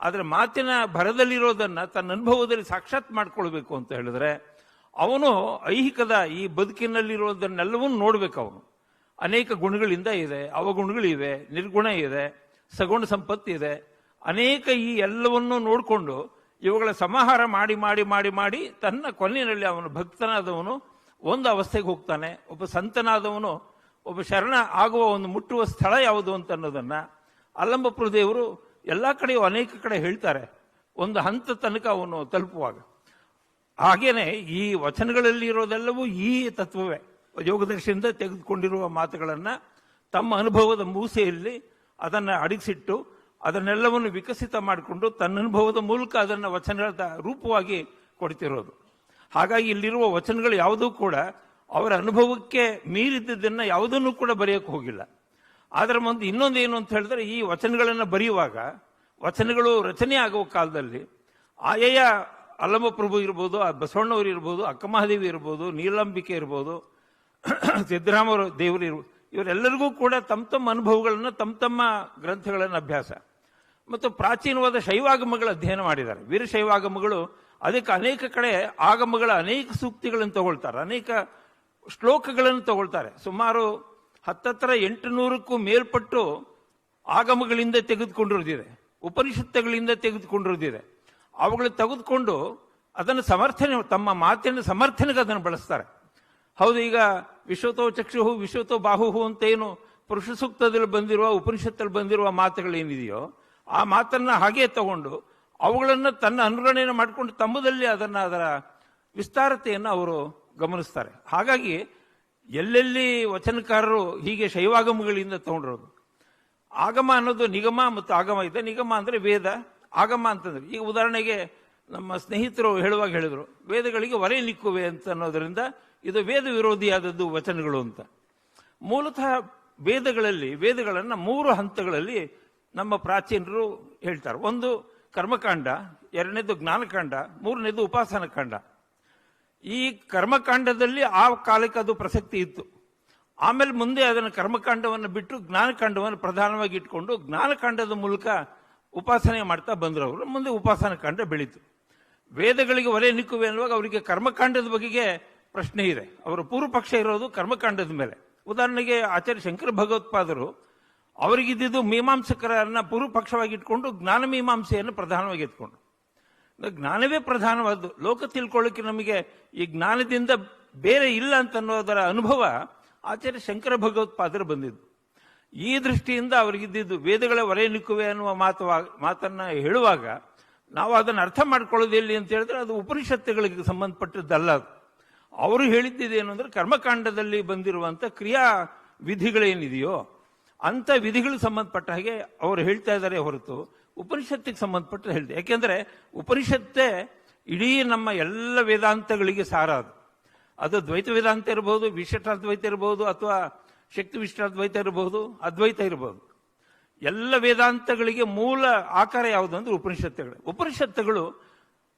ಆದರೆ ಮಾತಿನ ಭರದಲ್ಲಿರೋದನ್ನು ತನ್ನ ಅನುಭವದಲ್ಲಿ ಸಾಕ್ಷಾತ್ ಮಾಡ್ಕೊಳ್ಬೇಕು ಅಂತ ಹೇಳಿದ್ರೆ ಅವನು ಐಹಿಕದ ಈ ಬದುಕಿನಲ್ಲಿರೋದನ್ನೆಲ್ಲವನ್ನು ನೋಡ್ಬೇಕು ಅವನು. ಅನೇಕ ಗುಣಗಳಿಂದ ಇದೆ, ಅವಗುಣಗಳಿವೆ, ನಿರ್ಗುಣ ಇದೆ, ಸಗುಣ ಸಂಪತ್ತು ಇದೆ. ಅನೇಕ ಈ ಎಲ್ಲವನ್ನೂ ನೋಡಿಕೊಂಡು ಇವುಗಳ ಸಮಾಹಾರ ಮಾಡಿ ಮಾಡಿ ಮಾಡಿ ಮಾಡಿ ತನ್ನ ಕೊನೆಯಲ್ಲಿ ಅವನು ಭಕ್ತನಾದವನು, ಒಂದು ಅವಸ್ಥೆಗೆ ಹೋಗ್ತಾನೆ, ಒಬ್ಬ ಸಂತನಾದವನು, ಒಬ್ಬ ಶರಣ ಆಗುವ ಒಂದು ಮುಟ್ಟುವ ಸ್ಥಳ ಯಾವುದು ಅಂತ ಅನ್ನೋದನ್ನ ಅಲ್ಲಂಬಪ್ರದೇವರು ಎಲ್ಲ ಕಡೆಯೂ ಅನೇಕ ಕಡೆ ಹೇಳ್ತಾರೆ. ಒಂದು ಹಂತ ತನಕ ಅವನು ತಲುಪುವಾಗ. ಹಾಗೇನೆ ಈ ವಚನಗಳಲ್ಲಿ ಇರೋದೆಲ್ಲವೂ ಈ ತತ್ವವೇ. ಯೋಗದರ್ಶಿಯಿಂದ ತೆಗೆದುಕೊಂಡಿರುವ ಮಾತುಗಳನ್ನು ತಮ್ಮ ಅನುಭವದ ಮೂಸೆಯಲ್ಲಿ ಅದನ್ನ ಅಡಗಿಸಿಟ್ಟು ಅದನ್ನೆಲ್ಲವನ್ನು ವಿಕಸಿತ ಮಾಡಿಕೊಂಡು ತನ್ನ ಅನುಭವದ ಮೂಲಕ ಅದನ್ನ ವಚನದ ರೂಪವಾಗಿ ಕೊಡ್ತಿರೋದು. ಹಾಗಾಗಿ ಇಲ್ಲಿರುವ ವಚನಗಳು ಯಾವುದೂ ಕೂಡ ಅವರ ಅನುಭವಕ್ಕೆ ಮೀರಿದ್ದನ್ನ ಯಾವುದನ್ನು ಕೂಡ ಬರೆಯಕ್ಕೆ ಹೋಗಿಲ್ಲ. ಅದರ ಮುಂದೆ ಇನ್ನೊಂದು ಏನು ಅಂತ ಹೇಳಿದ್ರೆ ಈ ವಚನಗಳನ್ನು ಬರೆಯುವಾಗ, ವಚನಗಳು ರಚನೆ ಆಗುವ ಕಾಲದಲ್ಲಿ ಆಯಯ ಅಲ್ಲಮ ಪ್ರಭು ಇರ್ಬೋದು ಬಸವಣ್ಣವರು ಇರ್ಬೋದು, ಅಕ್ಕಮಹಾದೇವಿ ಇರ್ಬೋದು, ನೀಲಂಬಿಕೆ ಇರ್ಬೋದು ಸಿದ್ದರಾಮರ ದೇವರು ಇರ್ಬೋದು, ಇವರೆಲ್ಲರಿಗೂ ಕೂಡ ತಮ್ಮ ತಮ್ಮ ಅನುಭವಗಳನ್ನು, ತಮ್ಮ ತಮ್ಮ ಗ್ರಂಥಗಳನ್ನು ಅಭ್ಯಾಸ. ಮತ್ತು ಪ್ರಾಚೀನವಾದ ಶೈವಾಗಮಗಳ ಅಧ್ಯಯನ ಮಾಡಿದ್ದಾರೆ. ವೀರಶೈವಾಗಮಗಳು ಅದಕ್ಕೆ ಅನೇಕ ಕಡೆ ಆಗಮಗಳ ಅನೇಕ ಸೂಕ್ತಿಗಳನ್ನು ತಗೊಳ್ತಾರೆ, ಅನೇಕ ಶ್ಲೋಕಗಳನ್ನು ತಗೊಳ್ತಾರೆ. ಸುಮಾರು ಹತ್ತತ್ರ ಎಂಟು ನೂರಕ್ಕೂ ಮೇಲ್ಪಟ್ಟು ಆಗಮಗಳಿಂದ ತೆಗೆದುಕೊಂಡಿರೋದಿದೆ ಉಪನಿಷತ್ತುಗಳಿಂದ ತೆಗೆದುಕೊಂಡಿರೋದಿದೆ ಅವುಗಳು ತೆಗೆದುಕೊಂಡು ಅದನ್ನು ಸಮರ್ಥನೆ, ತಮ್ಮ ಮಾತಿನ ಸಮರ್ಥನೆಗೆ ಅದನ್ನು ಬಳಸ್ತಾರೆ. ಹೌದು, ಈಗ ವಿಶ್ವತೋ ಚಕ್ಷುಹು, ವಿಶ್ವತೋ ಬಾಹುಹು ಅಂತ ಏನು ಪುರುಷ ಸೂಕ್ತದಲ್ಲಿ ಬಂದಿರುವ, ಉಪನಿಷತ್ತಲ್ಲಿ ಬಂದಿರುವ ಮಾತುಗಳೇನಿದೆಯೋ, ಆ ಮಾತನ್ನ ಹಾಗೆ ತಗೊಂಡು ಅವುಗಳನ್ನು ತನ್ನ ಅನುರಣೆಯನ್ನು ಮಾಡಿಕೊಂಡು ತಮ್ಮದಲ್ಲಿ ಅದನ್ನು ಅದರ ವಿಸ್ತಾರತೆಯನ್ನು ಅವರು ಗಮನಿಸ್ತಾರೆ. ಹಾಗಾಗಿ ಎಲ್ಲೆಲ್ಲಿ ವಚನಕಾರರು ಹೀಗೆ ಶೈವಾಗಮಗಳಿಂದ ತಗೊಂಡಿರೋದು, ಆಗಮ ಅನ್ನೋದು ನಿಗಮ ಮತ್ತು ಆಗಮ ಇದೆ. ನಿಗಮ ಅಂದರೆ ವೇದ. ಆಗಮ ಅಂತಂದ್ರೆ. ಈಗ ಉದಾಹರಣೆಗೆ ನಮ್ಮ ಸ್ನೇಹಿತರು ಹೇಳುವಾಗ ಹೇಳಿದರು, ವೇದಗಳಿಗೆ ಒಲೆ ನಿಕ್ಕುವೆ ಅಂತ ಅನ್ನೋದರಿಂದ ಇದು ವೇದ ವಿರೋಧಿಯಾದದ್ದು ವಚನಗಳು ಅಂತ. ಮೂಲತಃ ವೇದಗಳಲ್ಲಿ, ವೇದಗಳನ್ನು ಮೂರು ಹಂತಗಳಲ್ಲಿ ನಮ್ಮ ಪ್ರಾಚೀನರು ಹೇಳ್ತಾರೆ. ಒಂದು ಕರ್ಮಕಾಂಡ, ಎರಡನೇದು ಜ್ಞಾನಕಾಂಡ, ಮೂರನೇದು ಉಪಾಸನ ಕಾಂಡ. ಈ ಕರ್ಮಕಾಂಡದಲ್ಲಿ ಆ ಕಾಲಕ್ಕೆ ಅದು ಪ್ರಸಕ್ತಿ ಇತ್ತು. ಆಮೇಲೆ ಮುಂದೆ ಅದನ್ನು ಕರ್ಮಕಾಂಡವನ್ನು ಬಿಟ್ಟು ಜ್ಞಾನಕಾಂಡವನ್ನು ಪ್ರಧಾನವಾಗಿ ಇಟ್ಕೊಂಡು ಜ್ಞಾನಕಾಂಡದ ಮೂಲಕ ಉಪಾಸನೆ ಮಾಡ್ತಾ ಬಂದರು ಅವರು, ಮುಂದೆ ಉಪಾಸನ ಕಾಂಡ ಬೆಳೀತು. ವೇದಗಳಿಗೆ ಒಲೆ ನಿಕ್ಕುವೆ ಅನ್ನುವಾಗ ಅವರಿಗೆ ಕರ್ಮಕಾಂಡದ ಬಗೆಗೆ ಪ್ರಶ್ನೆ ಇದೆ. ಅವರ ಪೂರ್ವ ಪಕ್ಷ ಇರೋದು ಕರ್ಮಕಾಂಡದ ಮೇಲೆ. ಉದಾಹರಣೆಗೆ ಆಚಾರ್ಯ ಶಂಕರ ಭಗವತ್ಪಾದರು ಅವರಿಗಿದ್ದು ಮೀಮಾಂಸಕರನ್ನ ಪೂರ್ವ ಪಕ್ಷವಾಗಿ ಇಟ್ಕೊಂಡು ಜ್ಞಾನ ಮೀಮಾಂಸೆಯನ್ನು ಪ್ರಧಾನವಾಗಿ ಎತ್ಕೊಂಡು ಜ್ಞಾನವೇ ಪ್ರಧಾನವಾದ್ದು. ಲೋಕ ತಿಳ್ಕೊಳ್ಳಿಕ್ಕೆ ನಮಗೆ ಈ ಜ್ಞಾನದಿಂದ ಬೇರೆ ಇಲ್ಲ ಅಂತ ಅನ್ನೋದರ ಅನುಭವ ಆಚಾರ್ಯ ಶಂಕರ ಭಗವತ್ಪಾದರು ಬಂದಿದ್ದು. ಈ ದೃಷ್ಟಿಯಿಂದ ಅವರಿಗಿದ್ದಿದ್ದು ವೇದಗಳ ಹೊರೆ ನಿಕ್ಕುವೆ ಅನ್ನುವ ಮಾತು ಮಾತನ್ನ ಹೇಳುವಾಗ ನಾವು ಅದನ್ನು ಅರ್ಥ ಮಾಡ್ಕೊಳ್ಳೋದು ಎಲ್ಲಿ ಅಂತ ಹೇಳಿದ್ರೆ ಅದು ಉಪನಿಷತ್ತುಗಳಿಗೆ ಸಂಬಂಧಪಟ್ಟದ್ದಲ್ಲ ಅವರು ಹೇಳಿದ್ದೇನು ಅಂದ್ರೆ ಕರ್ಮಕಾಂಡದಲ್ಲಿ ಬಂದಿರುವಂಥ ಕ್ರಿಯಾ ವಿಧಿಗಳೇನಿದೆಯೋ ಅಂಥ ವಿಧಿಗಳು ಸಂಬಂಧಪಟ್ಟ ಹಾಗೆ ಅವರು ಹೇಳ್ತಾ ಇದ್ದಾರೆ ಹೊರತು ಉಪನಿಷತ್ತಿಗೆ ಸಂಬಂಧಪಟ್ಟ ಹೇಳಿದೆ. ಯಾಕೆಂದ್ರೆ ಉಪನಿಷತ್ತೇ ಇಡೀ ನಮ್ಮ ಎಲ್ಲ ವೇದಾಂತಗಳಿಗೆ ಸಾರ ಅದು. ಅದು ದ್ವೈತ ವೇದಾಂತ ಇರಬಹುದು ವಿಶಿಷ್ಟಾದ್ವೈತ ಇರಬಹುದು ಅಥವಾ ಶಕ್ತಿ ವಿಶಿಷ್ಟಾದ್ವೈತ ಇರಬಹುದು, ಅದ್ವೈತ ಇರಬಹುದು. ಎಲ್ಲ ವೇದಾಂತಗಳಿಗೆ ಮೂಲ ಆಕಾರ ಯಾವುದು ಅಂದ್ರೆ ಉಪನಿಷತ್ತುಗಳು. ಉಪನಿಷತ್ತುಗಳು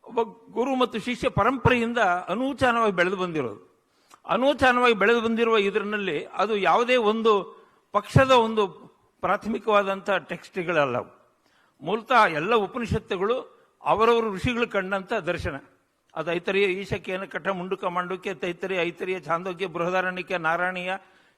ಒಬ್ಬ ಗುರು ಮತ್ತು ಶಿಷ್ಯ ಪರಂಪರೆಯಿಂದ ಅನೂಚಾನವಾಗಿ ಬೆಳೆದು ಬಂದಿರೋದು. ಅನೂಚಾನವಾಗಿ ಬೆಳೆದು ಬಂದಿರುವ ಇದರಲ್ಲಿ ಅದು ಯಾವುದೇ ಒಂದು ಪಕ್ಷದ ಒಂದು ಪ್ರಾಥಮಿಕವಾದಂಥ ಟೆಕ್ಸ್ಟ್ಗಳಲ್ಲ. ಮೂಲತಃ ಎಲ್ಲ ಉಪನಿಷತ್ತುಗಳು ಅವರವರು ಋಷಿಗಳು ಕಂಡಂತ ದರ್ಶನ. ಅದು ಐತರಿಯ ಈಶಕ್ಯನ ಕಠ ಮುಂಡುಕ ಮಾಂಡುಕ್ಯ ತೈತರಿಯ ಐತರಿಯ ಚಾಂದೋಗ್ಯ ಬೃಹದಾರಣ್ಯಕ್ಕೆ ನಾರಾಯಣೀಯ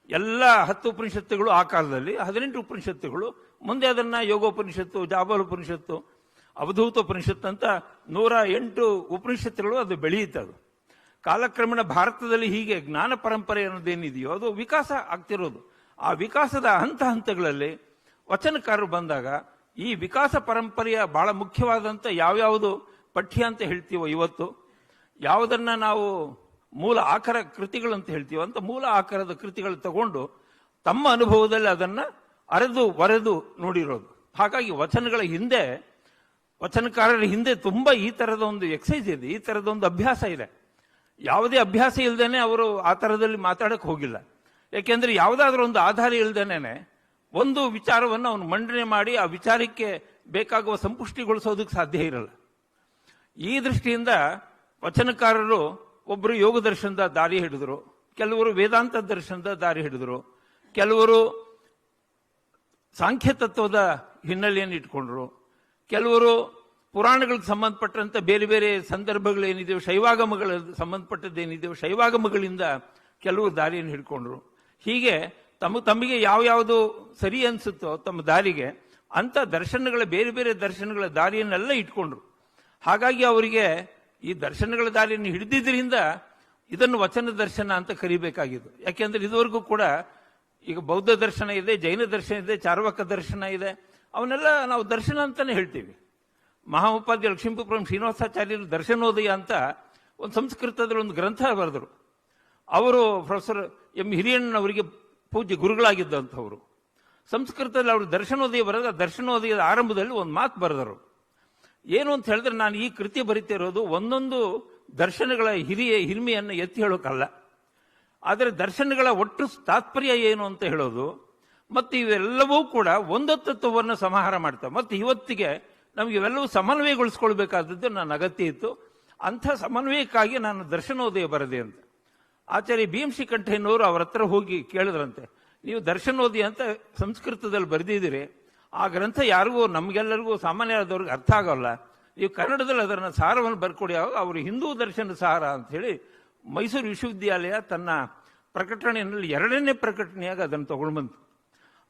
ಎಲ್ಲ ಹತ್ತು ಉಪನಿಷತ್ತುಗಳು ಆ ಕಾಲದಲ್ಲಿ, ಹದಿನೆಂಟು ಉಪನಿಷತ್ತುಗಳು, ಮುಂದೆ ಅದನ್ನ ಯೋಗೋಪನಿಷತ್ತು, ಜಾಬಲ್ ಉಪನಿಷತ್ತು, ಅವಧೂತ ಉಪನಿಷತ್ತು ಅಂತ ನೂರ ಎಂಟು ಉಪನಿಷತ್ತುಗಳು ಅದು ಬೆಳೆಯುತ್ತೆ ಅದು. ಕಾಲಕ್ರಮೇಣ ಭಾರತದಲ್ಲಿ ಹೀಗೆ ಜ್ಞಾನ ಪರಂಪರೆ ಅನ್ನೋದೇನಿದೆಯೋ ಅದು ವಿಕಾಸ ಆಗ್ತಿರೋದು. ಆ ವಿಕಾಸದ ಹಂತ ಹಂತಗಳಲ್ಲಿ ವಚನಕಾರರು ಬಂದಾಗ ಈ ವಿಕಾಸ ಪರಂಪರೆಯ ಬಹಳ ಮುಖ್ಯವಾದಂಥ ಯಾವ್ಯಾವುದು ಪಠ್ಯ ಅಂತ ಹೇಳ್ತೀವೋ ಇವತ್ತು? ಯಾವುದನ್ನ ನಾವು ಮೂಲ ಆಕಾರ ಕೃತಿಗಳಂತ ಹೇಳ್ತೀವೋ. ಅಂತ ಮೂಲ ಆಕಾರದ ಕೃತಿಗಳು ತಗೊಂಡು ತಮ್ಮ ಅನುಭವದಲ್ಲಿ ಅದನ್ನು ಅರೆದು ಬರೆದು ನೋಡಿರೋದು. ಹಾಗಾಗಿ ವಚನಗಳ ಹಿಂದೆ, ವಚನಕಾರರ ಹಿಂದೆ ತುಂಬ ಈ ಥರದ ಒಂದು ಎಕ್ಸೈಸ್ ಇದೆ. ಈ ಥರದ ಒಂದು ಅಭ್ಯಾಸ ಇದೆ. ಯಾವುದೇ ಅಭ್ಯಾಸ ಇಲ್ಲದೇನೆ ಅವರು ಆ ಥರದಲ್ಲಿ ಮಾತಾಡೋಕ್ಕೆ ಹೋಗಿಲ್ಲ. ಏಕೆಂದರೆ ಯಾವುದಾದ್ರೂ ಒಂದು ಆಧಾರ ಇಲ್ಲದೇನೆ ಒಂದು ವಿಚಾರವನ್ನು ಅವನು ಮಂಡನೆ ಮಾಡಿ ಆ ವಿಚಾರಕ್ಕೆ ಬೇಕಾಗುವ ಸಂಪುಷ್ಟಿಗೊಳಿಸೋದಕ್ಕೆ ಸಾಧ್ಯ ಇರಲ್ಲ. ಈ ದೃಷ್ಟಿಯಿಂದ ವಚನಕಾರರು ಒಬ್ಬರು ಯೋಗ ದರ್ಶನದ ದಾರಿ ಹಿಡಿದ್ರು, ಕೆಲವರು ವೇದಾಂತ ದರ್ಶನದ ದಾರಿ ಹಿಡಿದ್ರು, ಕೆಲವರು ಸಾಂಖ್ಯ ತತ್ವದ ಹಿನ್ನೆಲೆಯನ್ನು ಇಟ್ಕೊಂಡ್ರು, ಕೆಲವರು ಪುರಾಣಗಳಿಗೆ ಸಂಬಂಧಪಟ್ಟಂತ ಬೇರೆ ಬೇರೆ ಸಂದರ್ಭಗಳೇನಿದೆಯೋ ಶೈವಾಗಮಗಳ ಸಂಬಂಧಪಟ್ಟದ್ದೇನಿದೆಯೋ, ಶೈವಾಗಮಗಳಿಂದ ಕೆಲವು ದಾರಿಯನ್ನು ಹಿಡ್ಕೊಂಡ್ರು. ಹೀಗೆ ತಮ್ಮ ತಮಗೆ ಯಾವ ಯಾವುದು ಸರಿ ಅನಿಸುತ್ತೋ ತಮ್ಮ ದಾರಿಗೆ ಅಂಥ ದರ್ಶನಗಳ, ಬೇರೆ ಬೇರೆ ದರ್ಶನಗಳ ದಾರಿಯನ್ನೆಲ್ಲ ಇಟ್ಕೊಂಡ್ರು. ಹಾಗಾಗಿ ಅವರಿಗೆ ಈ ದರ್ಶನಗಳ ದಾರಿಯನ್ನು ಹಿಡಿದಿದ್ದರಿಂದ ಇದನ್ನು ವಚನ ದರ್ಶನ ಅಂತ ಕರಿಬೇಕಾಗಿದ್ದು ಯಾಕೆಂದ್ರೆ ಇದುವರೆಗೂ ಕೂಡ ಈಗ ಬೌದ್ಧ ದರ್ಶನ ಇದೆ, ಜೈನ ದರ್ಶನ ಇದೆ ಚಾರ್ವಕ ದರ್ಶನ ಇದೆ. ಅವನ್ನೆಲ್ಲ ನಾವು ದರ್ಶನ ಅಂತಾನೆ ಹೇಳ್ತೀವಿ. ಮಹಾಉಪಾಧ್ಯ ಲಕ್ಷ್ಮೀಪುರಂ ಶ್ರೀನಿವಾಸಾಚಾರ್ಯರು ದರ್ಶನೋದಯ ಅಂತ ಒಂದು ಸಂಸ್ಕೃತದಲ್ಲಿ ಒಂದು ಗ್ರಂಥ ಬರೆದರು. ಅವರು ಪ್ರೊಫೆಸರ್ ಎಂ ಹಿರಿಯಣ್ಣನವರಿಗೆ ಪೂಜ್ಯ ಗುರುಗಳಾಗಿದ್ದಂಥವರು. ಸಂಸ್ಕೃತದಲ್ಲಿ ಅವರು ದರ್ಶನೋದಯ ಬರೆದ ದರ್ಶನೋದಯದ ಆರಂಭದಲ್ಲಿ ಒಂದು ಮಾತು ಬರೆದರು. ಏನು ಅಂತ ಹೇಳಿದ್ರೆ ನಾನು ಈ ಕೃತಿ ಬರಿತಿರೋದು ಒಂದೊಂದು ದರ್ಶನಗಳ ಹಿರಿಯ ಹಿರಿಮೆಯನ್ನು ಎತ್ತಿ ಹೇಳೋಕ್ಕಲ್ಲ ಆದರೆ ದರ್ಶನಗಳ ಒಟ್ಟು ತಾತ್ಪರ್ಯ ಏನು ಅಂತ ಹೇಳೋದು, ಮತ್ತು ಇವೆಲ್ಲವೂ ಕೂಡ ಒಂದು ತತ್ವವನ್ನು ಸಮಾಹಾರ ಮಾಡ್ತವೆ. ಮತ್ತು ಇವತ್ತಿಗೆ ನಮಗೆ ಇವೆಲ್ಲವೂ ಸಮನ್ವಯಗೊಳಿಸ್ಕೊಳ್ಬೇಕಾದದ್ದು ನನ್ನ ಅಗತ್ಯ ಇತ್ತು. ಅಂಥ ಸಮನ್ವಯಕ್ಕಾಗಿ ನಾನು ದರ್ಶನೋದಯ ಬರದೆ ಅಂತ. ಆಚಾರ್ಯ ಭೀಮಶಿಕಂಠಯ್ಯನವರು ಅವ್ರ ಹತ್ರ ಹೋಗಿ ಕೇಳಿದ್ರಂತೆ, ನೀವು ದರ್ಶನೋದಯ ಅಂತ ಸಂಸ್ಕೃತದಲ್ಲಿ ಬರೆದಿದ್ದೀರಿ. ಆ ಗ್ರಂಥ ಯಾರಿಗೂ, ನಮಗೆಲ್ಲರಿಗೂ ಸಾಮಾನ್ಯರಾದವ್ರಿಗೆ ಅರ್ಥ ಆಗೋಲ್ಲ. ನೀವು ಕನ್ನಡದಲ್ಲಿ ಅದರ ಸಾರವನ್ನು ಬರ್ಕೊಡಿ. ಅವರು ಹಿಂದೂ ದರ್ಶನ ಸಾರ ಅಂತ ಹೇಳಿ ಮೈಸೂರು ವಿಶ್ವವಿದ್ಯಾಲಯ ತನ್ನ ಪ್ರಕಟಣೆಯಲ್ಲಿ ಎರಡನೇ ಪ್ರಕಟಣೆಯಾಗಿ ಅದನ್ನು ತಗೊಂಡು ಬಂತು.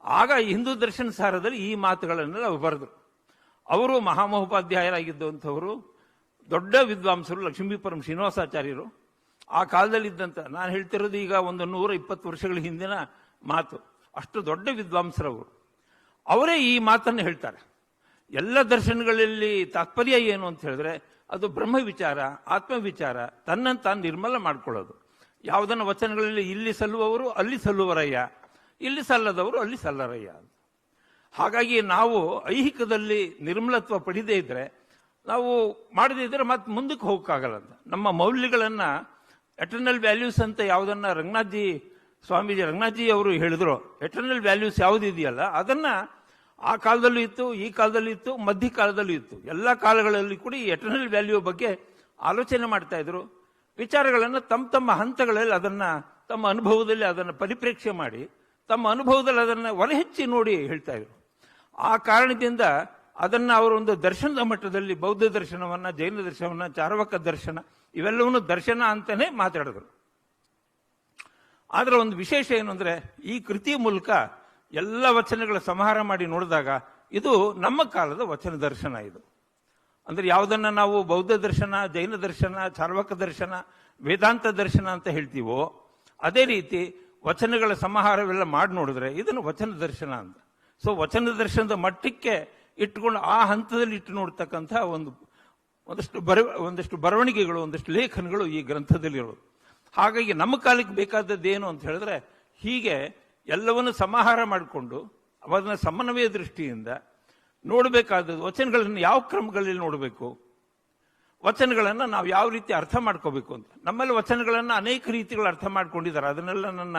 ಆಗ ಹಿಂದೂ ದರ್ಶನ ಸಾರದಲ್ಲಿ ಈ ಮಾತುಗಳನ್ನೆಲ್ಲ ಅವರು ಬರೆದರು. ಅವರು ಮಹಾಮಹೋಪಾಧ್ಯಾಯರಾಗಿದ್ದಂಥವರು ದೊಡ್ಡ ವಿದ್ವಾಂಸರು, ಲಕ್ಷ್ಮೀಪುರಂ ಶ್ರೀನಿವಾಸಾಚಾರ್ಯರು. ಆ ಕಾಲದಲ್ಲಿದ್ದಂಥ ನಾನು ಹೇಳ್ತಿರೋದು ಈಗ ಒಂದು ನೂರ ಇಪ್ಪತ್ತು ವರ್ಷಗಳ ಹಿಂದಿನ ಮಾತು. ಅಷ್ಟು ದೊಡ್ಡ ವಿದ್ವಾಂಸರವರು. ಅವರೇ ಈ ಮಾತನ್ನು ಹೇಳ್ತಾರೆ. ಎಲ್ಲ ದರ್ಶನಗಳಲ್ಲಿ ತಾತ್ಪರ್ಯ ಏನು ಅಂತ ಹೇಳಿದ್ರೆ, ಅದು ಬ್ರಹ್ಮ ವಿಚಾರ, ಆತ್ಮ ವಿಚಾರ ತನ್ನನ್ನು ತಾನು ನಿರ್ಮಲ ಮಾಡ್ಕೊಳ್ಳೋದು. ಯಾವುದನ್ನ ವಚನಗಳಲ್ಲಿ ಇಲ್ಲಿ ಸಲ್ಲುವವರು ಅಲ್ಲಿ ಸಲ್ಲುವರಯ್ಯ, ಇಲ್ಲಿ ಸಲ್ಲದವರು ಅಲ್ಲಿ ಸಲ್ಲರಯ್ಯ ಅಂತ. ಹಾಗಾಗಿ ನಾವು ಐಹಿಕದಲ್ಲಿ ನಿರ್ಮಲತ್ವ ಪಡಿದೇ ಇದ್ರೆ, ನಾವು ಮಾಡದೇ ಇದ್ರೆ ಮತ್ತೆ ಮುಂದಕ್ಕೆ ಹೋಗಕ್ಕಾಗಲ್ಲ ಅಂತ. ನಮ್ಮ ಮೌಲ್ಯಗಳನ್ನ ಎಟರ್ನಲ್ ವ್ಯಾಲ್ಯೂಸ್ ಅಂತ ಯಾವುದನ್ನ ರಂಗನಾಥ್ಜಿ ಸ್ವಾಮೀಜಿ ರಂಗನಾಥಿ ಅವರು ಹೇಳಿದ್ರು ಎಟರ್ನಲ್ ವ್ಯಾಲ್ಯೂಸ್ ಯಾವುದಿದೆಯಲ್ಲ ಅದನ್ನ ಆ ಕಾಲದಲ್ಲೂ ಇತ್ತು, ಈ ಕಾಲದಲ್ಲೂ ಇತ್ತು ಮಧ್ಯ ಕಾಲದಲ್ಲೂ ಇತ್ತು. ಎಲ್ಲ ಕಾಲಗಳಲ್ಲಿ ಕೂಡ ಈ ಎಟರ್ನಲ್ ವ್ಯಾಲ್ಯೂ ಬಗ್ಗೆ ಆಲೋಚನೆ ಮಾಡ್ತಾ ಇದ್ರು. ವಿಚಾರಗಳನ್ನು ತಮ್ಮ ತಮ್ಮ ಹಂತಗಳಲ್ಲಿ ಅದನ್ನ, ತಮ್ಮ ಅನುಭವದಲ್ಲಿ ಅದನ್ನು ಪರಿಪ್ರೇಕ್ಷೆ ಮಾಡಿ, ತಮ್ಮ ಅನುಭವದಲ್ಲಿ ಅದನ್ನು ಹೊರಹೆಚ್ಚಿ ನೋಡಿ ಹೇಳ್ತಾ ಇದ್ರು. ಆ ಕಾರಣದಿಂದ ಅದನ್ನ ಅವರು ಒಂದು ದರ್ಶನದ ಮಟ್ಟದಲ್ಲಿ ಬೌದ್ಧ ದರ್ಶನವನ್ನ, ಜೈನ ದರ್ಶನವನ್ನ, ಚಾರ್ವಕ ದರ್ಶನ, ಇವೆಲ್ಲವನ್ನು ದರ್ಶನ ಅಂತಲೇ ಮಾತಾಡಿದ್ರು. ಆದ್ರೆ ಒಂದು ವಿಶೇಷ ಏನು ಅಂದರೆ ಈ ಕೃತಿ ಮೂಲಕ ಎಲ್ಲ ವಚನಗಳ ಸಂಹಾರ ಮಾಡಿ ನೋಡಿದಾಗ ಇದು ನಮ್ಮ ಕಾಲದ ವಚನ ದರ್ಶನ ಇದು. ಅಂದರೆ ಯಾವುದನ್ನ ನಾವು ಬೌದ್ಧ ದರ್ಶನ, ಜೈನ ದರ್ಶನ ಚಾರ್ವಕ ದರ್ಶನ, ವೇದಾಂತ ದರ್ಶನ ಅಂತ ಹೇಳ್ತೀವೋ, ಅದೇ ರೀತಿ ವಚನಗಳ ಸಮಾಹಾರವೆಲ್ಲ ಮಾಡಿ ನೋಡಿದ್ರೆ ಇದನ್ನು ವಚನ ದರ್ಶನ ಅಂತ. ಸೊ ವಚನ ದರ್ಶನದ ಮಟ್ಟಕ್ಕೆ ಇಟ್ಕೊಂಡು ಆ ಹಂತದಲ್ಲಿ ಇಟ್ಟು ನೋಡ್ತಕ್ಕಂಥ ಒಂದು, ಒಂದಷ್ಟು ಬರ, ಒಂದಷ್ಟು ಬರವಣಿಗೆಗಳು, ಒಂದಷ್ಟು ಲೇಖನಗಳು ಈ ಗ್ರಂಥದಲ್ಲಿರೋದು. ಹಾಗಾಗಿ ನಮ್ಮ ಕಾಲಕ್ಕೆ ಬೇಕಾದದ್ದು ಏನು ಅಂತ ಹೇಳಿದ್ರೆ ಹೀಗೆ ಎಲ್ಲವನ್ನು ಸಮಾಹಾರ ಮಾಡಿಕೊಂಡು ಅದನ್ನ ಸಮನ್ವಯ ದೃಷ್ಟಿಯಿಂದ ನೋಡಬೇಕಾದದ್ದು ವಚನಗಳನ್ನು ಯಾವ ಕ್ರಮಗಳಲ್ಲಿ ನೋಡಬೇಕು? ವಚನಗಳನ್ನು ನಾವು ಯಾವ ರೀತಿ ಅರ್ಥ ಮಾಡ್ಕೋಬೇಕು ಅಂತ. ನಮ್ಮಲ್ಲಿ ವಚನಗಳನ್ನು ಅನೇಕ ರೀತಿಗಳು ಅರ್ಥ ಮಾಡ್ಕೊಂಡಿದ್ದಾರೆ. ಅದನ್ನೆಲ್ಲ ನನ್ನ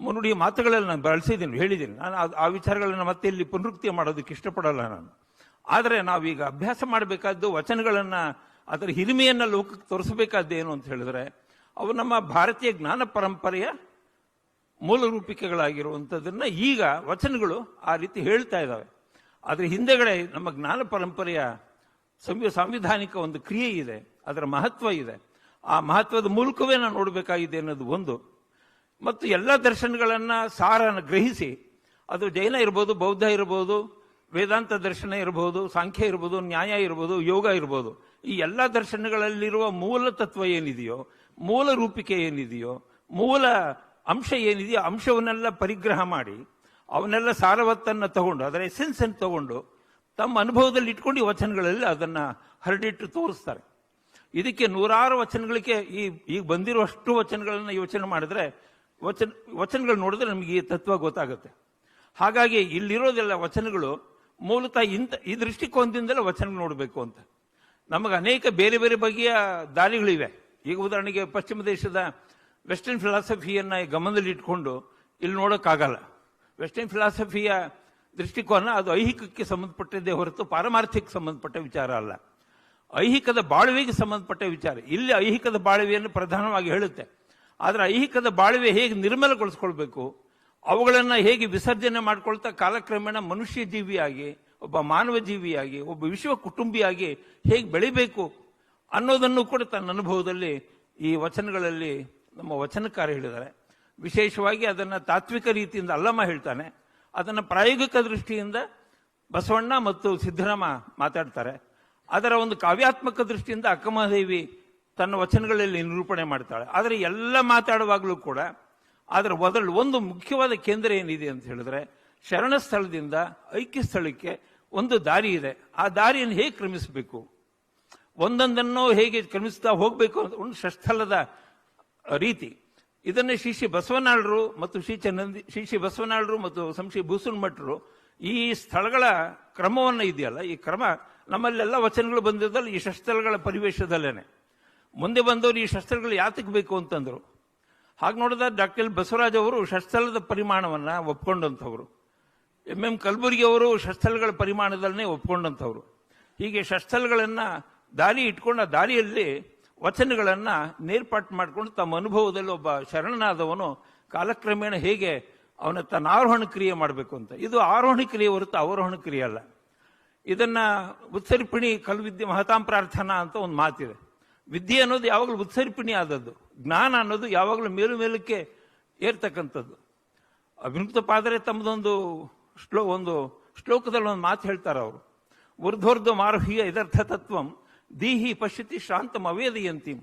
ಮುನ್ನುಡಿಯ ಮಾತುಗಳಲ್ಲಿ ನಾನು ಬಳಸಿದ್ದೀನಿ, ಹೇಳಿದ್ದೀನಿ. ನಾನು ಆ- ವಿಚಾರಗಳನ್ನು ಮತ್ತೆ ಇಲ್ಲಿ ಪುನರುಕ್ತಿ ಮಾಡೋದಕ್ಕೆ ಇಷ್ಟಪಡಲ್ಲ ನಾನು. ಆದರೆ ನಾವೀಗ ಅಭ್ಯಾಸ ಮಾಡಬೇಕಾದ್ದು ವಚನಗಳನ್ನು ಅದರ ಹಿರಿಮೆಯನ್ನು ಲೋಕಕ್ಕೆ ತೋರಿಸಬೇಕಾದ್ದೇನು ಅಂತ ಹೇಳಿದ್ರೆ ಅವು ನಮ್ಮ ಭಾರತೀಯ ಜ್ಞಾನ ಪರಂಪರೆಯ ಮೂಲ ರೂಪಿಕೆಗಳಾಗಿರುವಂಥದ್ದನ್ನ ಈಗ ವಚನಗಳು ಆ ರೀತಿ ಹೇಳ್ತಾ ಇದ್ದಾವೆ. ಅದರ ಹಿಂದೆಗಡೆ ನಮ್ಮ ಜ್ಞಾನ ಪರಂಪರೆಯ ಸಂವಿ, ಸಾಂವಿಧಾನಿಕ ಒಂದು ಕ್ರಿಯೆ ಇದೆ, ಅದರ ಮಹತ್ವ ಇದೆ. ಆ ಮಹತ್ವದ ಮೂಲಕವೇ ನಾವು ನೋಡಬೇಕಾಗಿದೆ ಅನ್ನೋದು ಒಂದು. ಮತ್ತು ಎಲ್ಲ ದರ್ಶನಗಳನ್ನು ಸಾರನ ಗ್ರಹಿಸಿ, ಅದು ಜೈನ ಇರ್ಬೋದು, ಬೌದ್ಧ ಇರ್ಬೋದು, ವೇದಾಂತ ದರ್ಶನ ಇರಬಹುದು ಸಾಂಖ್ಯ ಇರ್ಬೋದು, ನ್ಯಾಯ ಇರ್ಬೋದು, ಯೋಗ ಇರ್ಬೋದು ಈ ಎಲ್ಲ ದರ್ಶನಗಳಲ್ಲಿರುವ ಮೂಲ ತತ್ವ ಏನಿದೆಯೋ, ಮೂಲ ರೂಪಿಕೆ ಏನಿದೆಯೋ, ಮೂಲ ಅಂಶ ಏನಿದೆಯೋ ಅಂಶವನ್ನೆಲ್ಲ ಪರಿಗ್ರಹ ಮಾಡಿ, ಅವನ್ನೆಲ್ಲ ಸಾರವತ್ತನ್ನು ತಗೊಂಡು, ಅದರ ಎಸೆನ್ಸ್ ಅನ್ನು ತಗೊಂಡು, ತಮ್ಮ ಅನುಭವದಲ್ಲಿ ಇಟ್ಕೊಂಡು ಈ ವಚನಗಳಲ್ಲಿ ಅದನ್ನು ಹರಡಿಟ್ಟು ತೋರಿಸ್ತಾರೆ. ಇದಕ್ಕೆ ನೂರಾರು ವಚನಗಳಿಗೆ ಈ, ಈಗ ಬಂದಿರುವಷ್ಟು ವಚನಗಳನ್ನು ಯೋಚನೆ ಮಾಡಿದ್ರೆ, ವಚನ, ವಚನಗಳು ನೋಡಿದ್ರೆ ನಮಗೆ ಈ ತತ್ವ ಗೊತ್ತಾಗುತ್ತೆ. ಹಾಗಾಗಿ ಇಲ್ಲಿರೋದೆಲ್ಲ ವಚನಗಳು ಮೂಲತಃ ಇಂಥ, ಈ ದೃಷ್ಟಿಕೋನದಿಂದಲೇ ವಚನ ನೋಡಬೇಕು ಅಂತ. ನಮಗೆ ಅನೇಕ ಬೇರೆ ಬೇರೆ ಬಗೆಯ ದಾರಿಗಳಿವೆ. ಈಗ ಉದಾಹರಣೆಗೆ ಪಶ್ಚಿಮ ದೇಶದ ವೆಸ್ಟರ್ನ್ ಫಿಲಾಸಫಿಯನ್ನು ಗಮನದಲ್ಲಿ ಇಟ್ಕೊಂಡು ಇಲ್ಲಿ ನೋಡೋಕ್ಕಾಗಲ್ಲ. ವೆಸ್ಟರ್ನ್ ಫಿಲಾಸಫಿಯ ದೃಷ್ಟಿಕೋನ ಅದು ಐಹಿಕಕ್ಕೆ ಸಂಬಂಧಪಟ್ಟದ್ದೇ ಹೊರತು ಪಾರಮಾರ್ಥಿಕ ಸಂಬಂಧಪಟ್ಟ ವಿಚಾರ ಅಲ್ಲ. ಐಹಿಕದ ಬಾಳುವೆಗೆ ಸಂಬಂಧಪಟ್ಟ ವಿಚಾರ. ಇಲ್ಲಿ ಐಹಿಕದ ಬಾಳುವೆಯನ್ನು ಪ್ರಧಾನವಾಗಿ ಹೇಳುತ್ತೆ. ಆದರೆ ಐಹಿಕದ ಬಾಳುವೆ ಹೇಗೆ ನಿರ್ಮಲಗೊಳಿಸ್ಕೊಳ್ಬೇಕು? ಅವುಗಳನ್ನು ಹೇಗೆ ವಿಸರ್ಜನೆ ಮಾಡಿಕೊಳ್ತಾ ಕಾಲಕ್ರಮೇಣ ಮನುಷ್ಯ ಜೀವಿಯಾಗಿ ಒಬ್ಬ ಮಾನವ ಜೀವಿಯಾಗಿ ಒಬ್ಬ ವಿಶ್ವ ಕುಟುಂಬಿಯಾಗಿ ಹೇಗೆ ಬೆಳಿಬೇಕು ಅನ್ನೋದನ್ನು ಕೂಡ ತನ್ನ ಅನುಭವದಲ್ಲಿ ಈ ವಚನಗಳಲ್ಲಿ ನಮ್ಮ ವಚನಕಾರ ಹೇಳಿದ್ದಾರೆ. ವಿಶೇಷವಾಗಿ ಅದನ್ನು ತಾತ್ವಿಕ ರೀತಿಯಿಂದ ಅಲ್ಲಮ್ಮ ಹೇಳ್ತಾನೆ. ಅದನ್ನು ಪ್ರಾಯೋಗಿಕ ದೃಷ್ಟಿಯಿಂದ ಬಸವಣ್ಣ ಮತ್ತು ಸಿದ್ದರಾಮ ಮಾತಾಡ್ತಾರೆ. ಅದರ ಒಂದು ಕಾವ್ಯಾತ್ಮಕ ದೃಷ್ಟಿಯಿಂದ ಅಕ್ಕಮಹಾದೇವಿ ತನ್ನ ವಚನಗಳಲ್ಲಿ ನಿರೂಪಣೆ ಮಾಡ್ತಾಳೆ. ಆದರೆ ಎಲ್ಲ ಮಾತಾಡುವಾಗಲೂ ಕೂಡ ಅದರ ಮೊದಲು ಒಂದು ಮುಖ್ಯವಾದ ಕೇಂದ್ರ ಏನಿದೆ ಅಂತ ಹೇಳಿದ್ರೆ ಶರಣ ಸ್ಥಳದಿಂದ ಐಕ್ಯ ಸ್ಥಳಕ್ಕೆ ಒಂದು ದಾರಿ ಇದೆ. ಆ ದಾರಿಯನ್ನು ಹೇಗೆ ಕ್ರಮಿಸಬೇಕು? ಒಂದೊಂದನ್ನು ಹೇಗೆ ಕ್ರಮಿಸ್ತಾ ಹೋಗಬೇಕು ಅಂತ ಒಂದು ಷಷ್ಠಲದ ರೀತಿ. ಇದನ್ನು ಶ್ರೀ ಶ್ರೀ ಬಸವನಾಳರು ಮತ್ತು ಶ್ರೀ ಚನ್ನಂದಿ, ಶ್ರೀ ಶ್ರೀ ಬಸವನಾಳರು ಮತ್ತು ಸಂಶಿ ಭೂಸುನ್ಮಠರು ಈ ಸ್ಥಳಗಳ ಕ್ರಮವನ್ನು ಇದೆಯಲ್ಲ, ಈ ಕ್ರಮ ನಮ್ಮಲ್ಲೆಲ್ಲ ವಚನಗಳು ಬಂದಿದ್ದಲ್ಲ ಈ ಶಸ್ತ್ರಗಳ ಪರಿವೇಶದಲ್ಲೇನೆ. ಮುಂದೆ ಬಂದವರು ಈ ಶಸ್ತ್ರಗಳು ಯಾತಕ್ಕೆ ಬೇಕು ಅಂತಂದರು. ಹಾಗೆ ನೋಡಿದ ಡಾಕ್ಟರ್ ಬಸವರಾಜ್ ಅವರು ಶಸ್ತ್ರಲದ ಪರಿಮಾಣವನ್ನು ಒಪ್ಕೊಂಡಂಥವ್ರು. ಎಂ ಎಂ ಕಲಬುರ್ಗಿ ಅವರು ಶಸ್ತ್ರಗಳ ಪರಿಮಾಣದಲ್ಲೇ ಒಪ್ಕೊಂಡಂಥವ್ರು. ಹೀಗೆ ಶಸ್ತ್ರಗಳನ್ನು ದಾರಿ ಇಟ್ಕೊಂಡ ದಾರಿಯಲ್ಲಿ ವಚನಗಳನ್ನು ನೇರ್ಪಾಟ್ ಮಾಡಿಕೊಂಡು ತಮ್ಮ ಅನುಭವದಲ್ಲಿ ಒಬ್ಬ ಶರಣನಾದವನು ಕಾಲಕ್ರಮೇಣ ಹೇಗೆ ಅವನ ತನ್ನ ಆರೋಹಣ ಕ್ರಿಯೆ ಮಾಡಬೇಕು ಅಂತ. ಇದು ಆರೋಹಣ ಕ್ರಿಯೆ ಹೊರತು ಅವರೋಹಣ ಕ್ರಿಯೆ ಅಲ್ಲ. ಇದನ್ನು ಉತ್ಸರ್ಪಿಣಿ ಕಲ್ವಿದ್ಯೆ ಮಹತಾಂ ಪ್ರಾರ್ಥನಾ ಅಂತ ಒಂದು ಮಾತಿದೆ. ವಿದ್ಯೆ ಅನ್ನೋದು ಯಾವಾಗಲೂ ಉತ್ಸರ್ಪಿಣಿ ಆದದ್ದು. ಜ್ಞಾನ ಅನ್ನೋದು ಯಾವಾಗಲೂ ಮೇಲು ಮೇಲಕ್ಕೆ ಏರ್ತಕ್ಕಂಥದ್ದು. ಅಭಿಮುಕ್ತ ಪಾದರೆ ತಮ್ಮದೊಂದು ಶ್ಲೋ ಒಂದು ಶ್ಲೋಕದಲ್ಲಿ ಒಂದು ಮಾತು ಹೇಳ್ತಾರೆ ಅವರು. ಊರ್ಧ್ವರ್ಧ ಮಾರುಹಿಯ ಇದರ್ಥ ತತ್ವಂ ದೀಹಿ ಪಶ್ಯತಿ ಶಾಂತಂ ಅವೇದಯಂತಿ.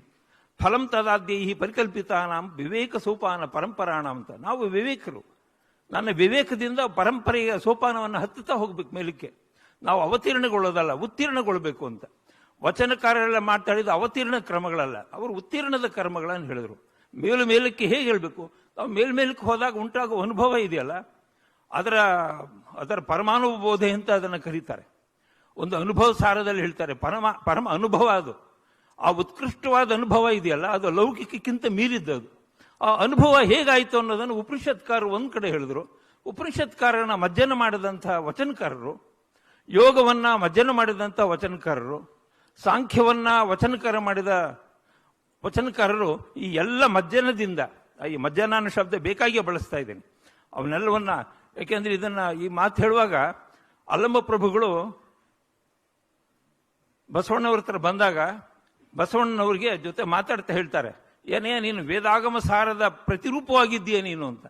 ಫಲಂ ತದಾದ್ಯೈಹಿ ಪರಿಕಲ್ಪಿತಾನಾಂ ವಿವೇಕ ಸೋಪಾನ ಪರಂಪರಾಣ ಅಂತ. ನಾವು ವಿವೇಕರು. ನನ್ನ ವಿವೇಕದಿಂದ ಪರಂಪರೆಯ ಸೋಪಾನವನ್ನು ಹತ್ತುತ್ತಾ ಹೋಗ್ಬೇಕು ಮೇಲಕ್ಕೆ. ನಾವು ಅವತೀರ್ಣಗೊಳ್ಳೋದಲ್ಲ, ಉತ್ತೀರ್ಣಗೊಳ್ಬೇಕು ಅಂತ. ವಚನಕಾರರೆಲ್ಲ ಮಾತಾಡಿದ ಅವತೀರ್ಣ ಕ್ರಮಗಳಲ್ಲ. ಅವರು ಉತ್ತೀರ್ಣದ ಕ್ರಮಗಳನ್ನು ಹೇಳಿದರು. ಮೇಲು ಮೇಲಕ್ಕೆ ಹೇಗೆ ಹೇಳಬೇಕು? ನಾವು ಮೇಲ್ಮೇಲಕ್ಕೆ ಹೋದಾಗ ಉಂಟಾಗುವ ಅನುಭವ ಇದೆಯಲ್ಲ? ಅದರ ಅದರ ಪರಮಾನುಭವ ಬೋಧೆ ಅಂತ ಅದನ್ನು ಕರೀತಾರೆ. ಒಂದು ಅನುಭವ ಸಾರದಲ್ಲಿ ಹೇಳ್ತಾರೆ, ಪರಮ ಪರಮ ಅನುಭವ ಅದು. ಆ ಉತ್ಕೃಷ್ಟವಾದ ಅನುಭವ ಇದೆಯಲ್ಲ, ಅದು ಲೌಕಿಕಕ್ಕಿಂತ ಮೀರಿದ್ದದು. ಆ ಅನುಭವ ಹೇಗಾಯಿತು ಅನ್ನೋದನ್ನು ಉಪನಿಷತ್ಕಾರರು ಒಂದು ಕಡೆ ಹೇಳಿದ್ರು. ಉಪನಿಷತ್ಕಾರನ ಮಜ್ಜನ ಮಾಡಿದಂಥ ವಚನಕಾರರು, ಯೋಗವನ್ನ ಮಜ್ಜನ ಮಾಡಿದಂಥ ವಚನಕಾರರು, ಸಾಂಖ್ಯವನ್ನ ವಚನಕಾರ ಮಾಡಿದ ವಚನಕಾರರು, ಈ ಎಲ್ಲ ಮಜ್ಜನದಿಂದ, ಈ ಮಜ್ಜನ ಅನ್ನೋ ಶಬ್ದ ಬೇಕಾಗಿಯೇ ಬಳಸ್ತಾ ಇದ್ದೇನೆ. ಅವನ್ನೆಲ್ಲವನ್ನ ಯಾಕೆಂದ್ರೆ ಇದನ್ನ ಈ ಮಾತು ಹೇಳುವಾಗ ಅಲ್ಲಮ್ಮ ಪ್ರಭುಗಳು ಬಸವಣ್ಣವ್ರ ಹತ್ರ ಬಂದಾಗ ಬಸವಣ್ಣನವ್ರಿಗೆ ಜೊತೆ ಮಾತಾಡ್ತಾ ಹೇಳ್ತಾರೆ, ಏನೇ ನೀನು ವೇದಾಗಮ ಸಾರದ ಪ್ರತಿರೂಪವಾಗಿದ್ದೀಯ ನೀನು ಅಂತ.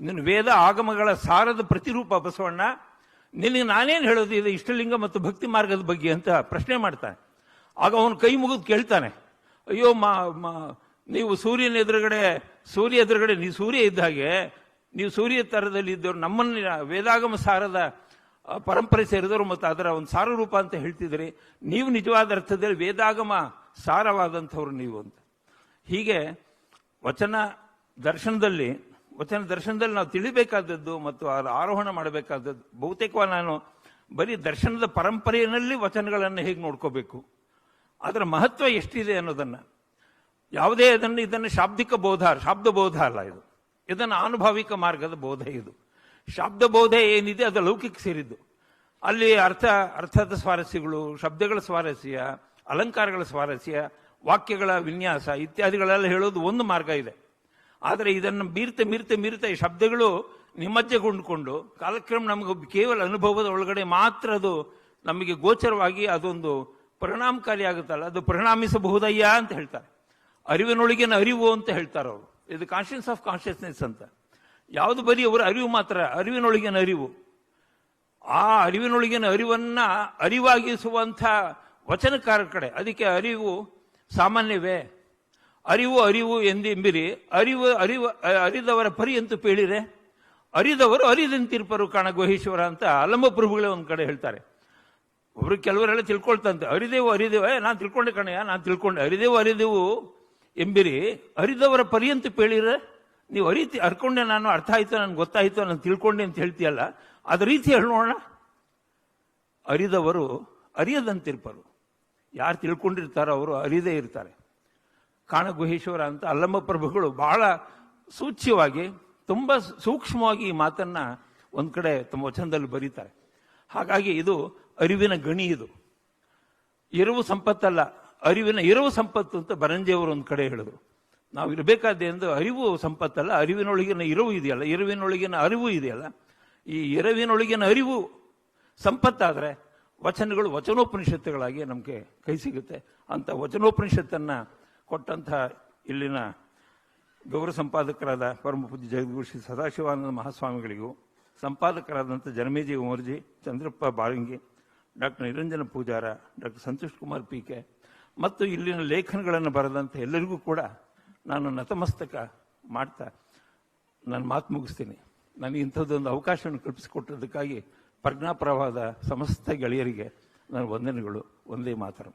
ನೀನು ವೇದ ಆಗಮಗಳ ಸಾರದ ಪ್ರತಿರೂಪ ಬಸವಣ್ಣ, ನಿನಗೆ ನಾನೇನು ಹೇಳೋದು? ಇದು ಇಷ್ಟಲಿಂಗ ಮತ್ತು ಭಕ್ತಿ ಮಾರ್ಗದ ಬಗ್ಗೆ ಅಂತ ಪ್ರಶ್ನೆ ಮಾಡ್ತಾನೆ. ಆಗ ಅವನು ಕೈ ಮುಗಿದು ಕೇಳ್ತಾನೆ, ಅಯ್ಯೋ ಮಾ, ನೀವು ಸೂರ್ಯನ ಎದುರುಗಡೆ, ಸೂರ್ಯ ಎದುರುಗಡೆ, ನೀ ಸೂರ್ಯ ಇದ್ದ ಹಾಗೆ ನೀವು ಸೂರ್ಯ ತರದಲ್ಲಿ ಇದ್ದವರು ನಮ್ಮನ್ನ ವೇದಾಗಮ ಸಾರದ ಪರಂಪರೆ ಸೇರಿದವರು ಮತ್ತು ಅದರ ಒಂದು ಸಾರ ರೂಪ ಅಂತ ಹೇಳ್ತಿದ್ರಿ, ನೀವು ನಿಜವಾದ ಅರ್ಥದಲ್ಲಿ ವೇದಾಗಮ ಸಾರವಾದಂಥವ್ರು ನೀವು ಅಂತ. ಹೀಗೆ ವಚನ ದರ್ಶನದಲ್ಲಿ ವಚನ ದರ್ಶನದಲ್ಲಿ ನಾವು ತಿಳಿಬೇಕಾದದ್ದು ಮತ್ತು ಅದರ ಆರೋಹಣ ಮಾಡಬೇಕಾದದ್ದು, ಬಹುತೇಕವಾಗಿ ನಾನು ಬರೀ ದರ್ಶನದ ಪರಂಪರೆಯಲ್ಲಿ ವಚನಗಳನ್ನು ಹೇಗೆ ನೋಡ್ಕೋಬೇಕು, ಅದರ ಮಹತ್ವ ಎಷ್ಟಿದೆ ಅನ್ನೋದನ್ನು. ಯಾವುದೇ ಅದನ್ನು, ಇದನ್ನು ಶಾಬ್ದಿಕ ಬೋಧ, ಶಾಬ್ದ ಬೋಧ ಅಲ್ಲ ಇದು. ಇದನ್ನು ಆನುಭಾವಿಕ ಮಾರ್ಗದ ಬೋಧ ಇದು. ಶಬ್ದ ಬೋಧ ಏನಿದೆ ಅದು ಲೌಕಿಕ ಸೇರಿದ್ದು. ಅಲ್ಲಿ ಅರ್ಥ, ಅರ್ಥದ ಸ್ವಾರಸ್ಯಗಳು, ಶಬ್ದಗಳ ಸ್ವಾರಸ್ಯ, ಅಲಂಕಾರಗಳ ಸ್ವಾರಸ್ಯ, ವಾಕ್ಯಗಳ ವಿನ್ಯಾಸ ಇತ್ಯಾದಿಗಳೆಲ್ಲ ಹೇಳೋದು ಒಂದು ಮಾರ್ಗ ಇದೆ. ಆದರೆ ಇದನ್ನು ಮೀರ್ತೆ ಮೀರ್ತೆ ಮೀರ್ತೆ ಶಬ್ದಗಳು ನಿಮಜ್ಜೆಗೊಂಡುಕೊಂಡು ಕಾಲಕ್ರಮ ನಮಗೆ ಕೇವಲ ಅನುಭವದ ಒಳಗಡೆ ಮಾತ್ರ ಅದು ನಮಗೆ ಗೋಚರವಾಗಿ ಅದೊಂದು ಪರಿಣಾಮಕಾರಿ ಆಗುತ್ತಲ್ಲ ಅದು ಪರಿಣಾಮಿಸಬಹುದಯ್ಯ ಅಂತ ಹೇಳ್ತಾರೆ. ಅರಿವಿನೊಳಗಿನ ಅರಿವು ಅಂತ ಹೇಳ್ತಾರೆ ಅವರು. ಇದು ಕಾನ್ಶಿಯನ್ಸ್ ಆಫ್ ಕಾನ್ಶಿಯಸ್ನೆಸ್ ಅಂತ. ಯಾವುದು ಬರೀ ಅವರ ಅರಿವು ಮಾತ್ರ, ಅರಿವಿನೊಳಗಿನ ಅರಿವು. ಆ ಅರಿವಿನೊಳಗಿನ ಅರಿವನ್ನ ಅರಿವಾಗಿಸುವಂಥ ವಚನಕಾರ ಕಡೆ. ಅದಕ್ಕೆ ಅರಿವು ಸಾಮಾನ್ಯವೇ. ಅರಿವು ಅರಿವು ಎಂದೆಂಬಿರಿ. ಅರಿವು ಅರಿವು ಅರಿದವರ ಪರಿ ಅಂತ ಪೇಳಿರೆ? ಅರಿದವರು ಅರಿದಂತಿರ್ಪರು ಕಾಣ ಗುಹೇಶ್ವರ ಅಂತ ಅಲಂಬ ಪ್ರಭುಗಳೇ ಒಂದು ಕಡೆ ಹೇಳ್ತಾರೆ. ಒಬ್ರು ಕೆಲವರೆಲ್ಲ ತಿಳ್ಕೊಳ್ತಂತೆ. ಅರಿದೇವು ಅರಿದೇವ, ನಾನು ತಿಳ್ಕೊಂಡೆ ಕಣಯ್ಯ, ನಾನು ತಿಳ್ಕೊಂಡೆ. ಅರಿದೇವು ಅರಿದೆವು ಎಂಬಿರಿ, ಅರಿದವರ ಪರ್ಯಂತ ಪೇಳಿರ, ನೀವು ಅರಿತಿ ಅರ್ಕೊಂಡೆ ನಾನು ಅರ್ಥ ಆಯ್ತು ನನ್ಗೆ ಗೊತ್ತಾಯ್ತು ನಾನು ತಿಳ್ಕೊಂಡೆ ಅಂತ ಹೇಳ್ತೀಯಲ್ಲ, ಅದ ರೀತಿ ಹೇಳೋಣ ಅರಿದವರು ಅರಿಯದಂತಿರ್ಪರು. ಯಾರು ತಿಳ್ಕೊಂಡಿರ್ತಾರೋ ಅವರು ಅರಿದೇ ಇರ್ತಾರೆ. ಕಾಣಗುಹೇಶ್ವರ ಅಂತ ಅಲ್ಲಮ್ಮ ಪ್ರಭುಗಳು ಬಹಳ ಸೂಚ್ಯವಾಗಿ, ತುಂಬ ಸೂಕ್ಷ್ಮವಾಗಿ ಈ ಮಾತನ್ನ ಒಂದ್ ಕಡೆ ತಮ್ಮ ವಚನದಲ್ಲಿ ಬರೀತಾರೆ. ಹಾಗಾಗಿ ಇದು ಅರಿವಿನ ಗಣಿ ಇದು. ಇರುವ ಸಂಪತ್ತಲ್ಲ. ಅರಿವಿನ, ಇರುವ ಸಂಪತ್ತು ಅಂತ ಬರಂಜಿಯವರು ಒಂದು ಕಡೆ ಹೇಳಿದ್ರು. ನಾವು ಇರಬೇಕಾದ್ದೇನೆಂದು ಅರಿವು ಸಂಪತ್ತಲ್ಲ, ಅರಿವಿನೊಳಗಿನ ಇರವು ಇದೆಯಲ್ಲ, ಇರುವಿನೊಳಗಿನ ಅರಿವು ಇದೆಯಲ್ಲ. ಈ ಇರವಿನೊಳಗಿನ ಅರಿವು ಸಂಪತ್ತಾದರೆ ವಚನಗಳು ವಚನೋಪನಿಷತ್ತುಗಳಾಗಿ ನಮಗೆ ಕೈ ಸಿಗುತ್ತೆ. ಅಂಥ ವಚನೋಪನಿಷತ್ತನ್ನ ಕೊಟ್ಟಂಥ ಇಲ್ಲಿನ ಗೌರವ ಸಂಪಾದಕರಾದ ಪರಮ ಪೂಜ್ಯ ಜಗದ್ಗುರು ಶ್ರೀ ಸದಾಶಿವಾನಂದ ಮಹಾಸ್ವಾಮಿಗಳಿಗೂ, ಸಂಪಾದಕರಾದಂಥ Janameji Umarji, Chandrappa Balingi, doctor Niranjana Pujara, doctor Santosh Kumar P K ಮತ್ತು ಇಲ್ಲಿನ ಲೇಖನಗಳನ್ನು ಬರೆದಂಥ ಎಲ್ಲರಿಗೂ ಕೂಡ ನಾನು ನತಮಸ್ತಕ ಮಾಡ್ತಾ ನನ್ನ ಮಾತು ಮುಗಿಸ್ತೀನಿ. ನನಗೆ ಇಂಥದ್ದೊಂದು ಅವಕಾಶವನ್ನು ಕಲ್ಪಿಸಿಕೊಟ್ಟಿದ್ದಕ್ಕಾಗಿ ಪ್ರಜ್ಞಾಪ್ರವಾದ ಸಮಸ್ತ ಗೆಳೆಯರಿಗೆ ನನ್ನ ವಂದನೆಗಳು. ಒಂದೇ ಮಾತರಂ.